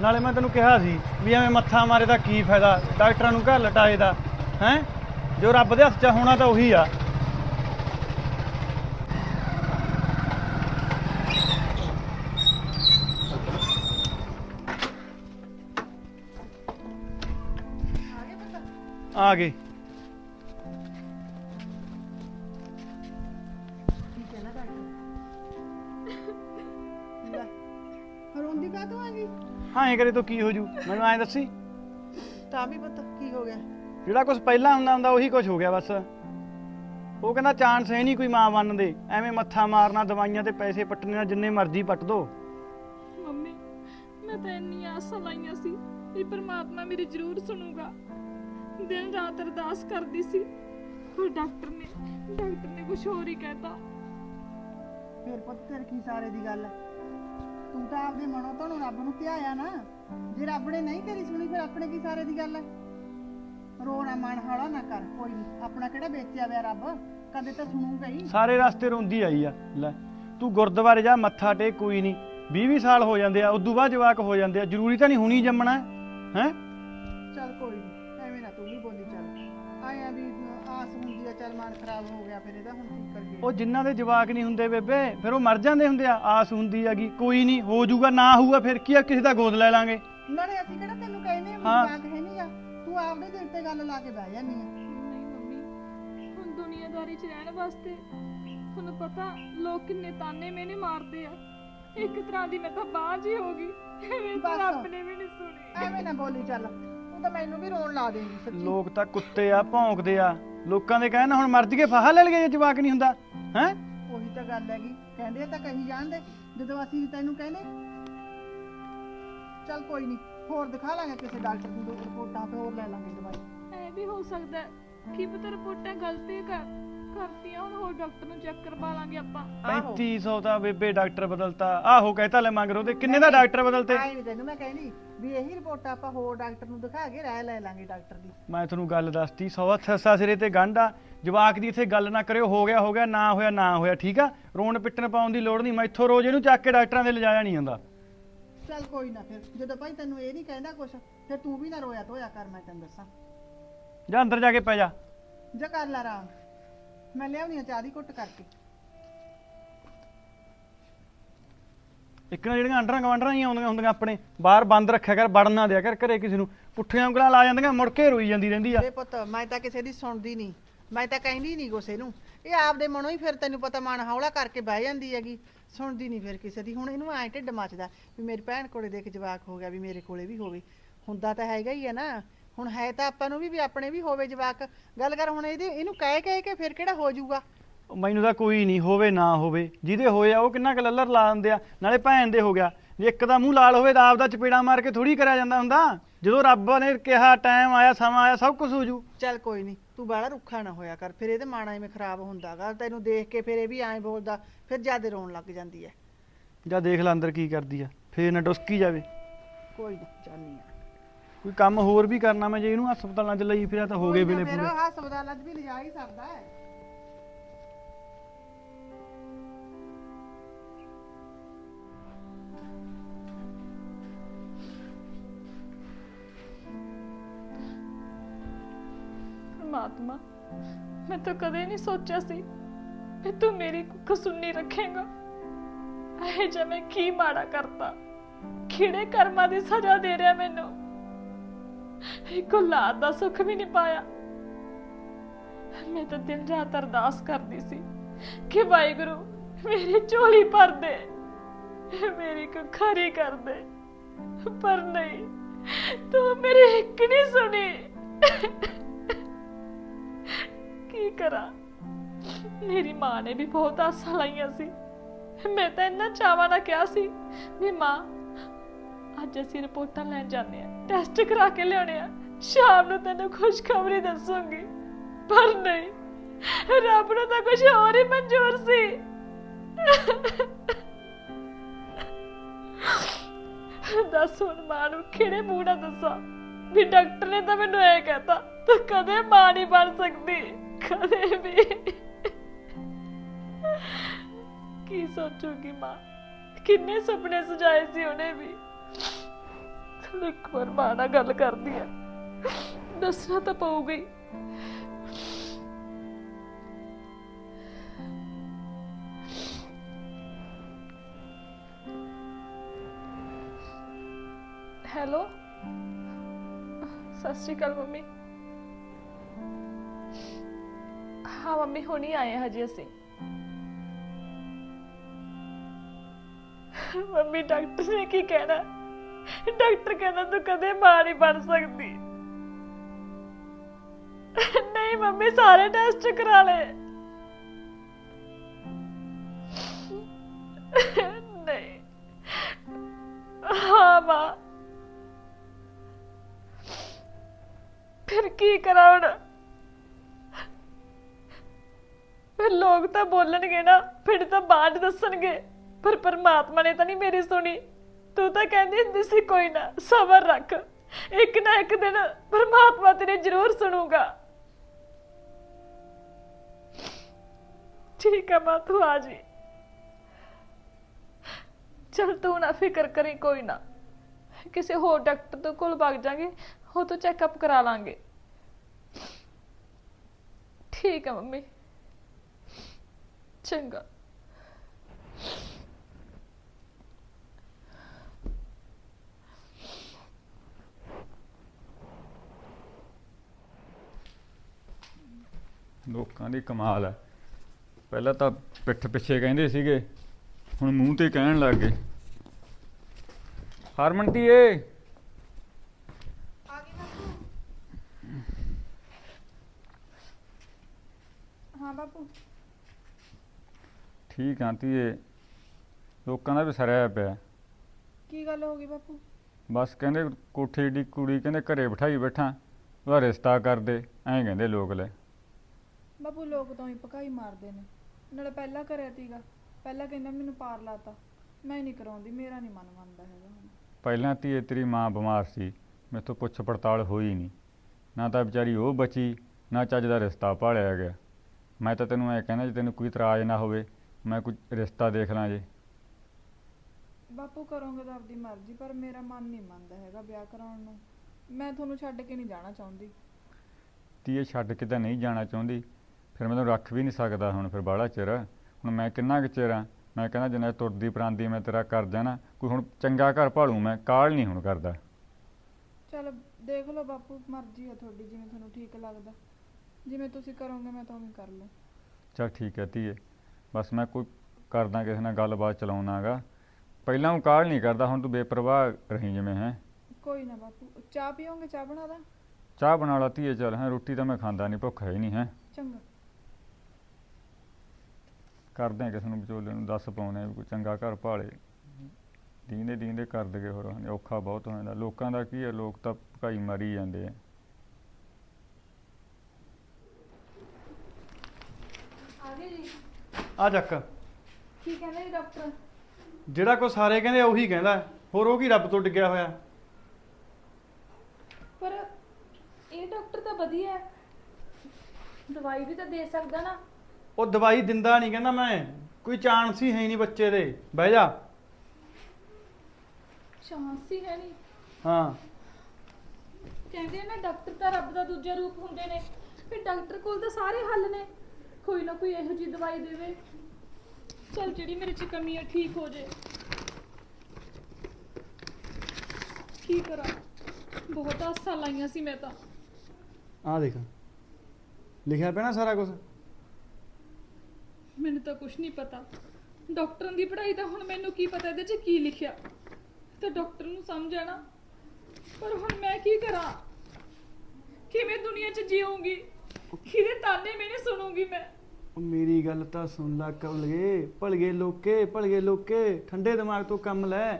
ਨਾਲੇ ਮੈਂ ਤੈਨੂੰ ਕਿਹਾ ਸੀ ਵੀ ਐਵੇਂ ਮੱਥਾ ਮਾਰੇ ਦਾ ਕੀ ਫਾਇਦਾ? ਡਾਕਟਰਾਂ ਨੂੰ ਘਰ ਲਟਾਏ ਦਾ, ਹੈ? ਜੋ ਰੱਬ ਦੇ ਹੱਥ 'ਚ ਹੋਣਾ ਤਾਂ ਉਹੀ ਆ। ਆ ਗਏ ਐਂ ਕਰੇ ਤਾਂ ਕੀ ਹੋ ਜੂ ਮੈਨੂੰ ਐਂ ਦੱਸੀ। ਤਾਂ ਵੀ ਪਤਾ ਕੀ ਹੋ ਗਿਆ? ਜਿਹੜਾ ਕੁਝ ਪਹਿਲਾਂ ਹੁੰਦਾ ਹੁੰਦਾ ਉਹੀ ਕੁਝ ਹੋ ਗਿਆ ਬਸ। ਉਹ ਕਹਿੰਦਾ ਚਾਂਸ ਹੈ ਨਹੀਂ ਕੋਈ ਮਾਂ ਬਣਨ ਦੇ। ਐਵੇਂ ਮੱਥਾ ਮਾਰਨਾ ਦਵਾਈਆਂ ਤੇ ਪੈਸੇ ਪੱਟਣੇ ਨਾਲ ਜਿੰਨੇ ਮਰਜ਼ੀ ਪੱਟ ਦੋ। ਮੰਮੀ ਮੈਂ ਤਾਂ ਇੰਨੀ ਆਸਾਂ ਲਾਈਆਂ ਸੀ ਵੀ ਪ੍ਰਮਾਤਮਾ ਮੇਰੀ ਜ਼ਰੂਰ ਸੁਣੂਗਾ। ਦਿਨ ਰਾਤ ਅਰਦਾਸ ਕਰਦੀ ਸੀ। ਪਰ ਡਾਕਟਰ ਨੇ ਡਾਕਟਰ ਨੇ ਕੁਝ ਹੋਰ ਹੀ ਕਹਿਤਾ। ਫਿਰ ਪੁੱਤ ਤੇਰੇ ਕੀ ਸਾਰੇ ਦੀ ਗੱਲ? ਹੈ ਤੂੰ ਤਾਂ ਆਪਦੇ ਮਨੋਂ ਤੋਂ ਰੱਬ ਨੂੰ ਧਿਆਇਆ ਨਾ। ਜੇ ਰੱਬ ਨੇ ਨਹੀਂ ਤੇਰੀ ਸੁਣੀ ਫਿਰ ਆਪਣੇ ਕੀ ਸਾਰੇ ਦੀ ਗੱਲ ਹੈ? ਰੋਣਾ ਮਨ ਹੌਲਾ ਨਾ ਕਰ ਕੋਈ ਨਹੀਂ ਆਪਣਾ ਕਿਹੜਾ ਵੇਚਿਆ ਵਿਆ ਰੱਬ? ਕਦੇ ਤਾਂ ਸੁਣੂਗਾ ਹੀ ਸਾਰੇ ਰਸਤੇ ਰੋਂਦੀ ਆਈ ਆ। ਲੈ ਤੂੰ ਗੁਰਦੁਆਰੇ ਜਾ ਮੱਥਾ ਟੇਕ ਕੋਈ ਨਹੀਂ 20 20 ਸਾਲ ਹੋ ਜਾਂਦੇ ਆ ਉਦੋਂ ਬਾਅਦ ਜਵਾਕ ਹੋ ਜਾਂਦੇ ਆ। ਜ਼ਰੂਰੀ ਤਾਂ ਨਹੀਂ ਹੁਣੀ ਜੰਮਣਾ ਹੈ? ਚੱਲ ਕੋਈ ਨਹੀਂ ਐਵੇਂ ਨਾ ਤੂੰ ਵੀ ਬੋਲੀ ਚੱਲ। ਆਇਆ ਵੀ ਆਸ ਹੁੰਦੀ ਆ ਚੱਲ ਮਨ ਖਰਾਬ ਹੋ ਗਿਆ ਫਿਰ ਇਹਦਾ ਹੁਣ ਕੀ ਉਹ ਜਿਨ੍ਹਾਂ ਦੇ ਜਵਾਕ ਨਹੀਂ ਹੁੰਦੇ ਬੇਬੇ ਫਿਰ ਉਹ ਮਰ ਜਾਂਦੇ ਹੁੰਦੇ ਆ। ਆਸ ਹੁੰਦੀ ਹੈਗੀ ਕੋਈ ਨਹੀਂ ਹੋ ਜਾਊਗਾ ਨਾ ਹੋਊਗਾ ਫਿਰ ਕੀ ਆ ਕਿਸੇ ਦਾ ਗੋਦ ਲੈ ਲਾਂਗੇ। ਨਾਲੇ ਅਸੀਂ ਕਿਹੜਾ ਤੈਨੂੰ ਕਹਿੰਦੇ ਆ ਹਾਂ। ਮਜ਼ਾਕ ਹੈ ਨਹੀਂ ਆ ਤੂੰ ਆਪਦੇ ਦਿਲ ਤੇ ਗੱਲ ਲਾ ਕੇ ਬਹਿ ਜਾਂਦੀ ਆ। ਨਹੀਂ ਮੰਮੀ ਹੁਣ ਦੁਨੀਆਦਾਰੀ 'ਚ ਰਹਿਣ ਵਾਸਤੇ ਤੁਹਾਨੂੰ ਪਤਾ ਲੋਕ ਕਿੰਨੇ ਤਾਨੇ ਮੈਨੇ ਮਾਰਦੇ ਆ। ਇੱਕ ਤਰ੍ਹਾਂ ਦੀ ਮੈਂ ਤਾਂ ਬਾਝ ਹੀ ਹੋ ਗਈ ਐਵੇਂ ਤਾਂ ਬਸ। ਰੱਬ ਨੇ ਵੀ ਨਹੀਂ ਸੁਣੀ। ਐਵੇਂ ਨਾ ਬੋਲੀ ਚੱਲ ਤੂੰ ਤਾਂ ਮੈਨੂੰ ਵੀ ਰੋਣ ਲਾ ਦੇਂਗੀ ਸੱਚੀ। ਲੋਕ ਤਾਂ ਕੁੱਤੇ ਆ ਭੌਂਕਦੇ ਆ। ਲੋਕਾਂ ਦੇ ਕਹਿਣ ਹੁਣ ਮਰਜ ਕੇ ਫਾਹਾ ਲੈ ਲਈਏ ਜੇ ਜਵਾਕ ਨਹੀਂ ਹੁੰਦਾ ਹੈ? ਉਹੀ ਤਾਂ ਗੱਲ ਹੈਗੀ। ਕਹਿੰਦੇ ਆ ਤਾਂ ਕਹੀ ਜਾਂਦੇ ਜਦੋਂ ਅਸੀਂ ਤੈਨੂੰ ਕਹਿੰਦੇ ਚੱਲ ਕੋਈ ਨਹੀਂ ਹੋਰ ਦਿਖਾ ਲਾਂਗੇ ਕਿਸੇ ਡਾਕਟਰ ਨੂੰ ਦੋ ਰਿਪੋਰਟਾਂ ਤੇ ਹੋਰ ਲੈ ਲਾਂਗੇ ਦਵਾਈ। ਐ ਵੀ ਹੋ ਸਕਦਾ ਹੈ ਕੀ ਪਤਾ ਰਿਪੋਰਟਾਂ ਗਲਤੀ ਕਰ ਕਰਤੀਆਂ ਹੁਣ ਹੋਰ ਡਾਕਟਰ ਨੂੰ ਚੈੱਕ ਕਰਵਾ ਲਾਂਗੇ ਆਪਾਂ। 3500 ਦਾ ਬੇਬੇ ਡਾਕਟਰ ਬਦਲਤਾ ਆਹੋ ਕਹਿਤਾ ਲੈ ਮੰਗ ਰੋ ਤੇ ਕਿੰਨੇ ਦਾ ਡਾਕਟਰ ਬਦਲਤੇ? ਆਏ ਨਹੀਂ ਤੈਨੂੰ ਮੈਂ ਕਹਿੰਦੀ ਵੀ ਇਹੀ ਰਿਪੋਰਟ ਆਪਾਂ ਹੋਰ ਡਾਕਟਰ ਨੂੰ ਦਿਖਾ ਕੇ ਰਾਇ ਲੈ ਲਾਂਗੇ ਡਾਕਟਰ ਦੀ। ਮੈਂ ਤੁਹਾਨੂੰ ਗੱਲ ਦੱਸਤੀ ਸਵਾ ਥੱਸਾ ਸਿਰੇ ਤੇ ਗੰਢਾ ਜਵਾਕ ਦੀ ਇੱਥੇ ਗੱਲ ਨਾ ਕਰਿਓ ਹੋ ਗਿਆ ਹੋ ਗਿਆ ਨਾ ਹੋਇਆ ਨਾ ਹੋਇਆ ਠੀਕ ਆ? ਰੋਣ ਪਿੱਟਣ ਪਾਉਣ ਦੀ ਲੋੜ ਨਹੀਂ ਮੈਥੋਂ ਰੋਜ਼ ਇਹਨੂੰ ਚੱਕ ਕੇ ਡਾਕਟਰਾਂ ਦੇ ਲਿਜਾਇਆ ਨਹੀਂ ਜਾਂਦਾ ਚੱਲ ਕੋਈ ਨਾ ਫਿਰ ਜਦੋਂ ਭਾਈ ਤੈਨੂੰ ਇਹ ਨਹੀਂ ਕਹਿੰਦਾ ਕੁਛ ਫਿਰ ਤੂੰ ਵੀ ਨਾ ਰੋਇਆ ਧੋਇਆ ਕਰ ਮੈਂ ਤੈਨੂੰ ਦੱਸਾਂ। ਜਾ ਅੰਦਰ ਜਾ ਕੇ ਪੈ ਜਾ। ਜਾ ਕਰ ਲੈ ਆਰਾਮ। ਮੈਂ ਲਿਆਉਣੀ ਆ ਚਾਹ ਦੀ ਘੁੱਟ ਕਰਕੇ। ਇੱਕ ਨਾ ਜਿਹੜੀਆਂ ਅੰਡਰਾਂ ਗਵਾਂਡਰਾਂ ਹੀ ਆਉਂਦੀਆਂ ਹੁੰਦੀਆਂ ਆਪਣੇ, ਬਾਹਰ ਬੰਦ ਰੱਖਿਆ ਕਰ, ਵੜਨ ਨਾ ਦਿਆ ਕਰ ਘਰੇ ਕਿਸੇ ਨੂੰ। ਪੁੱਠੀਆਂ ਉਂਗਲਾਂ ਲਾ ਜਾਂਦੀਆਂ, ਮੁੜ ਕੇ ਰੋਈ ਜਾਂਦੀ ਰਹਿੰਦੀ ਆ। ਵੇ ਪੁੱਤ, ਮੈਂ ਤਾਂ ਕਿਸੇ ਦੀ ਸੁਣਦੀ ਨਹੀਂ। ਮੈਂ ਤਾਂ ਕਹਿੰਦੀ ਨਹੀਂ ਕਿਸੇ ਨੂੰ। ਇਹ ਆਪਦੇ ਮਨੋਂ ਹੀ ਫਿਰ ਤੈਨੂੰ ਪਤਾ ਮਨ ਹੌਲਾ ਕਰਕੇ ਬਹਿ ਜਾਂਦੀ ਹੈਗੀ। ਸੁਣਦੀ ਨਹੀਂ ਫਿਰ ਕਿਸੇ ਦੀ। ਹੁਣ ਇਹਨੂੰ ਐਂ ਢਿੱਡ ਮੱਚਦਾ ਵੀ ਮੇਰੀ ਭੈਣ ਕੋਲੇ ਦੇਖ ਜਵਾਕ ਹੋ ਗਿਆ ਵੀ ਮੇਰੇ ਕੋਲੇ ਵੀ ਹੋਵੇ। ਹੁੰਦਾ ਤਾਂ ਹੈਗਾ ਹੀ ਹੈ ਨਾ। ਹੁਣ ਹੈ ਤਾਂ ਆਪਾਂ ਨੂੰ ਵੀ ਵੀ ਆਪਣੇ ਵੀ ਹੋਵੇ ਜਵਾਕ। ਗੱਲ ਕਰ ਹੁਣ ਇਹਦੇ, ਇਹਨੂੰ ਕਹਿ ਕਹਿ ਕੇ ਫਿਰ ਕਿਹੜਾ ਹੋ ਜਾਊਗਾ? ਮੈਨੂੰ ਤਾਂ ਕੋਈ ਨਹੀਂ ਹੋਵੇ ਨਾ ਹੋਵੇ। ਜਿਹਦੇ ਹੋਏ ਆ ਉਹ ਕਿੰਨਾ ਕੁ ਲੱਲਰ ਲਾ ਦਿੰਦੇ ਆ। ਨਾਲੇ ਭੈਣ ਦੇ ਹੋ ਗਿਆ। ਜੇ ਇੱਕ ਦਾ ਮੂੰਹ ਲਾਲ ਹੋਵੇ ਤਾਂ ਆਪਦਾ ਚਪੇੜਾ ਮਾਰ ਕੇ ਥੋੜੀ ਕਰਿਆ ਜਾਂਦਾ ਹੁੰਦਾ। ਜਦੋਂ ਰੱਬ ਨੇ ਕਿਹਾ ਟਾਈਮ ਆਇਆ ਸਮਾਂ ਆਇਆ ਸਭ ਕੁਝ ਹੋ ਜੂ। ਚੱਲ ਕੋਈ ਨਹੀਂ ਤੂੰ ਬਾਹਲਾ ਰੁੱਖਾ ਨਾ ਹੋਇਆ ਕਰ। ਫਿਰ ਇਹਦੇ ਮਾਣਾ ਐਵੇਂ ਖਰਾਬ ਹੁੰਦਾਗਾ। ਤੈਨੂੰ ਦੇਖ ਕੇ ਫਿਰ ਇਹ ਵੀ ਐਂ ਬੋਲਦਾ ਫਿਰ ਜਿਆਦੇ ਰੋਣ ਲੱਗ ਜਾਂਦੀ ਹੈ ਜਾਂ ਦੇਖ ਲੈ ਅੰਦਰ ਕੀ ਕਰਦੀ ਆ। ਫੇਰ ਨਾ ਡੁਸਕੀ ਜਾਵੇ। ਕੋਈ ਨਾ ਜਾਨੀ ਆ। ਕੋਈ ਕੰਮ ਹੋਰ ਵੀ ਕਰਨਾ ਮੈਂ ਜੇ ਇਹਨੂੰ ਹਸਪਤਾਲਾਂ 'ਚ ਲਈ ਫਿਰਿਆ ਤਾਂ ਹੋ ਗਏ ਵੇਲੇ ਫਿਰ ਪੂਰੇ। ਹਸਪਤਾਲਾਂ 'ਚ ਵੀ ਲਿਜਾ ਹੀ ਸਕਦਾ ਹੈ ਪਰਮਾਤਮਾ, ਮੈਂ ਤਾਂ ਕਦੇ ਨਹੀਂ ਸੋਚਿਆ ਸੀ ਕਿ ਤੂੰ ਮੇਰੀ ਕੁੱਖ ਰੱਖੇਗਾ। ਇਹ ਜੇ ਮੈਂ ਕੀ ਮਾੜਾ ਕਰਤਾ? ਕਿਹੜੇ ਕਰਮਾਂ ਦੀ ਸਜ਼ਾ ਦੇ ਰਿਹਾ ਮੈਨੂੰ। ਇੱਕ ਔਲਾਦ ਦਾ ਸੁੱਖ ਵੀ ਨਹੀਂ ਪਾਇਆ। ਮੈਂ ਤਾਂ ਦਿਨ ਰਾਤ ਅਰਦਾਸ ਕਰਦੀ ਸੀ ਕਿ ਵਾਹਿਗੁਰੂ ਮੇਰੀ ਝੋਲੀ ਭਰ ਦੇ, ਮੇਰੀ ਕੁੱਖਾਰੀ ਕਰ ਦੇ। ਪਰ ਨਹੀਂ, ਤੂੰ ਮੇਰੀ ਇੱਕ ਨਹੀਂ ਸੁਣੀ। ਕੀ ਕਰਾਂ? ਮੇਰੀ ਮਾਂ ਨੇ ਵੀ ਬਹੁਤ ਆਸਾਂ ਲਾਈਆਂ ਸੀ। ਮੈਂ ਤਾਂ ਇੰਨਾ ਚਾਵਾਂ ਨਾਲ ਕਿਹਾ ਸੀ ਵੀ ਮਾਂ, ਅੱਜ ਅਸੀਂ ਰਿਪੋਰਟਾਂ ਲੈਣ ਜਾਂਦੇ ਆ ਟੈਸਟ ਕਰਾ ਕੇ ਲਿਆਉਣੇ ਆ ਸ਼ਾਮ ਨੂੰ ਤੈਨੂੰ ਖੁਸ਼ਖਬਰੀ ਦੱਸੂਗੀ। ਪਰ ਨਹੀਂ, ਰੱਬ ਨੂੰ ਤਾਂ ਕੁਝ ਹੋਰ ਹੀ ਮਨਜ਼ੂਰ ਸੀ। ਦੱਸ ਹੁਣ ਮਾਂ ਨੂੰ ਕਿਹੜੇ ਮੂੰਹ ਨਾਲ ਦੱਸਾਂ? ਵੀ ਡਾਕਟਰ ਨੇ ਤਾਂ ਮੈਨੂੰ ਇਹ ਕਹਤਾ, ਤੂੰ ਕਦੇ ਮਾਂ ਨਹੀਂ ਬਣ ਸਕਦੀ। ਕਦੇ ਵੀ ਕੀ ਸੋਚੂਗੀ ਮਾਂ। ਕਿੰਨੇ ਸੁਪਨੇ ਸਜਾਏ ਸੀ ਉਹਨੇ ਵੀ। ਚਲ ਇੱਕ ਵਾਰ ਮਾਂ ਨਾਲ ਗੱਲ ਕਰਦੀ ਆ। ਦੱਸਣਾ ਤਾਂ ਪਊਗਾ ਹੀ। ਹੈਲੋ? ਸਤਿ ਸ਼੍ਰੀ ਅਕਾਲ ਮੰਮੀ। ਹਾਂ, ਮੰਮੀ, ਹੁਣੀ ਆਏ ਹਾਂ ਹਜੇ ਅਸੀਂ। ਮੰਮੀ, ਡਾਕਟਰ ਨੇ ਕੀ ਕਹਿਣਾ? ਡਾਕਟਰ ਕਹਿੰਦਾ ਤੂੰ ਕਦੇ ਮਾਂ ਨਹੀਂ ਬਣ ਸਕਦੀ। ਨਹੀਂ ਮੰਮੀ, ਸਾਰੇ ਟੈਸਟ ਕਰਾ ਲਏ। ਨਹੀਂ। ਹਾਂ, ਮਾਂ। ਫਿਰ ਕੀ ਕਰਾਂ ਹੁਣ? ਫਿਰ ਲੋਕ ਤਾਂ ਬੋਲਣਗੇ ਨਾ, ਫਿਰ ਤਾਂ ਬਾਅਦ ਦੱਸਣਗੇ। ਪਰ ਪਰਮਾਤਮਾ ਨੇ ਤਾਂ ਨਹੀਂ ਮੇਰੀ ਸੁਣੀ। ਤੂੰ ਤਾਂ ਕਹਿੰਦੀ ਹੁੰਦੀ ਸੀ, ਕੋਈ ਨਾ, ਸਬਰ ਰੱਖ। ਇੱਕ ਨਾ ਇੱਕ ਦਿਨ ਪਰਮਾਤਮਾ ਤੇਰੇ ਜ਼ਰੂਰ ਸੁਣੂਗਾ। ਠੀਕ ਆ ਮਾਂ, ਤੂੰ ਆ ਜੀ। ਚਲ ਤੂੰ ਨਾ ਫਿਕਰ ਕਰੀ, ਕੋਈ ਨਾ। ਕਿਸੇ ਹੋਰ ਡਾਕਟਰ ਤੋਂ ਕੋਲ ਭਗ ਜਾਾਂਗੇ, ਉਹ ਤੋਂ ਚੈੱਕਅਪ ਕਰਾ ਲਾਂਗੇ। ਠੀਕ ਆ ਮੰਮੀ। ਚੰਗਾ ਲੋਕਾਂ ਦੀ ਕਮਾਲ ਹੈ। ਪਹਿਲਾਂ ਤਾਂ ਪਿੱਠ ਪਿੱਛੇ ਕਹਿੰਦੇ ਸੀਗੇ ਹੁਣ ਮੂੰਹ ਤੇ ਕਹਿਣ ਲੱਗ ਗਏ। ਹਰਮਨਤੀ ਏ ਆ ਗਈ ਬਾਪੂ। ਹਾਂ ਬਾਪੂ। ਠੀਕ ਆਂ ਧੀਏ। ਲੋਕਾਂ ਦਾ ਵੀ ਸਰਿਆ ਪਿਆ। ਕੀ ਗੱਲ ਹੋ ਗਈ ਬਾਪੂ? ਬਸ ਕਹਿੰਦੇ ਕੋਠੇ ਦੀ ਕੁੜੀ ਕਹਿੰਦੇ ਘਰੇ ਬਿਠਾਈ ਬੈਠਾ ਉਹਦਾ ਰਿਸ਼ਤਾ ਕਰ ਦੇ ਐਂ ਕਹਿੰਦੇ ਲੋਕ ਲੈ। ਬਾਪੂ ਲੋਕ ਤਾਂ ਹੀ ਪਕਾਈ ਮਾਰਦੇ ਨੇ। ਨਾਲੇ ਪਹਿਲਾਂ ਕਰਿਆ ਤੀਗਾ ਪਹਿਲਾਂ ਕਹਿੰਦਾ ਮੈਨੂੰ ਪਾਰ ਲਾਤਾ। ਮੈਂ ਨਹੀਂ ਕਰਾਉਂਦੀ ਮੇਰਾ ਨਹੀਂ ਮਨ ਮੰਨਦਾ ਹੈਗਾ। ਹੁਣ ਪਹਿਲਾਂ ਧੀਏ ਤੇਰੀ ਮਾਂ ਬਿਮਾਰ ਸੀ ਮੈਥੋਂ ਪੁੱਛ ਪੜਤਾਲ ਹੋਈ ਨਹੀਂ। ਨਾ ਤਾਂ ਵਿਚਾਰੀ ਉਹ ਬਚੀ ਨਾ ਚੱਜ ਦਾ ਰਿਸ਼ਤਾ ਭਾਲਿਆ ਗਿਆ। ਮੈਂ ਤਾਂ ਤੈਨੂੰ ਐ ਕਹਿੰਦਾ ਜੇ ਤੈਨੂੰ ਕੋਈ ਇਤਰਾਜ਼ ਨਾ ਹੋਵੇ ਮੈਂ ਕੋਈ ਰਿਸ਼ਤਾ ਦੇਖ ਲਾਂ ਜੇ। ਬਾਪੂ ਕਰੋਗੇ ਤਾਂ ਆਪਦੀ ਮਰਜ਼ੀ ਪਰ ਮੇਰਾ ਮਨ ਨਹੀਂ ਮੰਨਦਾ ਹੈਗਾ ਵਿਆਹ ਕਰਾਉਣ ਨੂੰ। ਮੈਂ ਤੁਹਾਨੂੰ ਛੱਡ ਕੇ ਨਹੀਂ ਜਾਣਾ ਚਾਹੁੰਦੀ। ਧੀਏ ਛੱਡ ਕੇ ਤਾਂ ਨਹੀਂ ਜਾਣਾ ਚਾਹੁੰਦੀ। ਫਿਰ ਮੈਂ ਤੈਨੂੰ ਰੱਖ ਵੀ ਨਹੀਂ ਸਕਦਾ ਹੁਣ ਫਿਰ ਬਾਹਲਾ ਚਿਰ। ਹੁਣ ਮੈਂ ਕਿੰਨਾ ਕੁ ਚਿਰ ਆ? ਮੈਂ ਕਹਿੰਦਾ ਜਿੰਨਾ ਤੁਰਦੀ ਪਰਾਂਦੀ ਮੈਂ ਤੇਰਾ ਕਰ ਜਾਣਾ। ਕੋਈ ਹੁਣ ਚੰਗਾ ਘਰ ਭਾਲੂ ਮੈਂ ਕਾਲ ਨਹੀਂ ਹੁਣ ਕਰਦਾ। ਚਲ ਦੇਖ ਲਓ ਬਾਪੂ ਮਰਜ਼ੀ ਹੈ ਤੁਹਾਡੀ ਜਿਵੇਂ ਤੁਹਾਨੂੰ ਠੀਕ ਲੱਗਦਾ। ਜਿਵੇਂ ਤੁਸੀਂ ਕਰੋਗੇ ਮੈਂ ਤਾਂ ਉਵੇਂ ਕਰ ਲਵਾਂ ਚਲ ਠੀਕ ਹੈ ਧੀਏ। ਬਸ ਮੈਂ ਕੋਈ ਕਰਦਾ ਕਿਸੇ ਨਾਲ ਗੱਲਬਾਤ ਚਲਾਉਣਾਗਾ ਪਹਿਲਾਂ ਉਹ ਕਾਲ ਨਹੀਂ ਕਰਦਾ ਹੁਣ ਤੂੰ ਬੇਪਰਵਾਹ ਰਹੀ ਜਿਵੇਂ ਹੈ। ਕੋਈ ਨਾ ਬਾਪੂ ਚਾਹ ਪੀਓਗੇ ਚਾਹ ਬਣਾ ਦਾਂ? ਚਾਹ ਬਣਾ ਲਾ ਧੀਏ ਚੱਲ ਹੈ ਰੋਟੀ ਤਾਂ ਮੈਂ ਖਾਂਦਾ ਨਹੀਂ ਭੁੱਖ ਹੈ ਹੀ ਨਹੀਂ ਹੈ। ਚੰਗਾ। ਕਰਦੇ ਆ ਕਿਸੇ ਨੂੰ ਵਿਚੋਲੇ ਨੂੰ ਦੱਸ ਪਾਉਣੇ ਵੀ ਕੋਈ ਚੰਗਾ ਘਰ ਭਾਲੇ। ਦੀਂਦੇ ਦੀਂਦੇ ਕਰ ਦਗੇ ਹੋਰ ਹਨੇ ਔਖਾ ਬਹੁਤ ਹੋ ਜਾਂਦਾ। ਲੋਕਾਂ ਦਾ ਕੀ ਹੈ ਲੋਕ ਤਾਂ ਭਕਾਈ ਮਾਰੀ ਜਾਂਦੇ ਆ। ਆ ਗਏ ਜੀ। ਆ ਚੱਕ। ਕੀ ਕਹਿੰਦੇ ਜੀ ਡਾਕਟਰ? ਜਿਹੜਾ ਕੋ ਸਾਰੇ ਕਹਿੰਦੇ ਉਹੀ ਕਹਿੰਦਾ। ਹੋਰ ਉਹ ਕੀ ਰੱਬ ਤੋਂ ਡਿੱਗਿਆ ਹੋਇਆ? ਪਰ ਇਹ ਡਾਕਟਰ ਤਾਂ ਵਧੀਆ ਹੈ। ਦਵਾਈ ਵੀ ਤਾਂ ਦੇ ਸਕਦਾ ਨਾ। ਉਹ ਦਵਾਈ ਦਿੰਦਾ ਨਹੀਂ ਕਹਿੰਦਾ ਮੈਂ। ਕੋਈ ਚਾਂਸ ਹੀ ਹੈ ਨਹੀਂ ਬੱਚੇ ਦੇ। ਬਹਿ ਜਾ। ਚਾਂਸ ਹੀ ਹੈ ਨਹੀਂ। ਹਾਂ। ਕਹਿੰਦੇ ਆ ਨਾ ਡਾਕਟਰ ਤਾਂ ਰੱਬ ਦਾ ਦੂਜਾ ਰੂਪ ਹੁੰਦੇ ਨੇ। ਫਿਰ ਡਾਕਟਰ ਕੋਲ ਤਾਂ ਸਾਰੇ ਹੱਲ ਨੇ। ਕੋਈ ਨਾ ਕੋਈ ਇਹੋ ਜਿਹੀ ਦਵਾਈ ਦੇਵੇ। ਚਲ ਜਿਹੜੀ ਮੇਰੇ ਚ ਕਮੀ ਹੈ ਠੀਕ ਹੋ ਜੇ। ਕੀ ਕਰਾਂ? ਬਹੁਤ ਆਸਾਂ ਲਾਈਆਂ ਸੀ ਮੈਂ ਤਾਂ। ਆ ਦੇਖ। ਲਿਖਿਆ ਪਿਆ ਨਾ ਸਾਰਾ ਕੁਝ ਮੈਨੂੰ ਤਾਂ ਕੁਝ ਨਹੀਂ ਪਤਾ। ਡਾਕਟਰਾਂ ਦੀ ਪੜ੍ਹਾਈ ਦਾ ਹੁਣ ਮੈਨੂੰ ਕੀ ਪਤਾ ਇਹਦੇ 'ਚ ਕੀ ਲਿਖਿਆ। ਤੇ ਡਾਕਟਰ ਨੂੰ ਸਮਝ ਆਣਾ। ਪਰ ਹੁਣ ਮੈਂ ਕੀ ਕਰਾਂ? ਕਿਵੇਂ ਦੁਨੀਆ 'ਚ ਜੀਵਾਂਗੀ ਕਿਹਦੇ ਤਾਨੇ ਮੈਨੇ ਸੁਣੂਗੀ ਮੈਂ? ਉਹ ਮੇਰੀ ਗੱਲ ਤਾਂ ਸੁਣ ਲੈ ਕਬਲਗੇ ਭਲਗੇ ਲੋਕੇ ਭਲਗੇ ਲੋਕੇ, ਠੰਡੇ ਦਿਮਾਗ ਤੋਂ ਕੰਮ ਲੈ।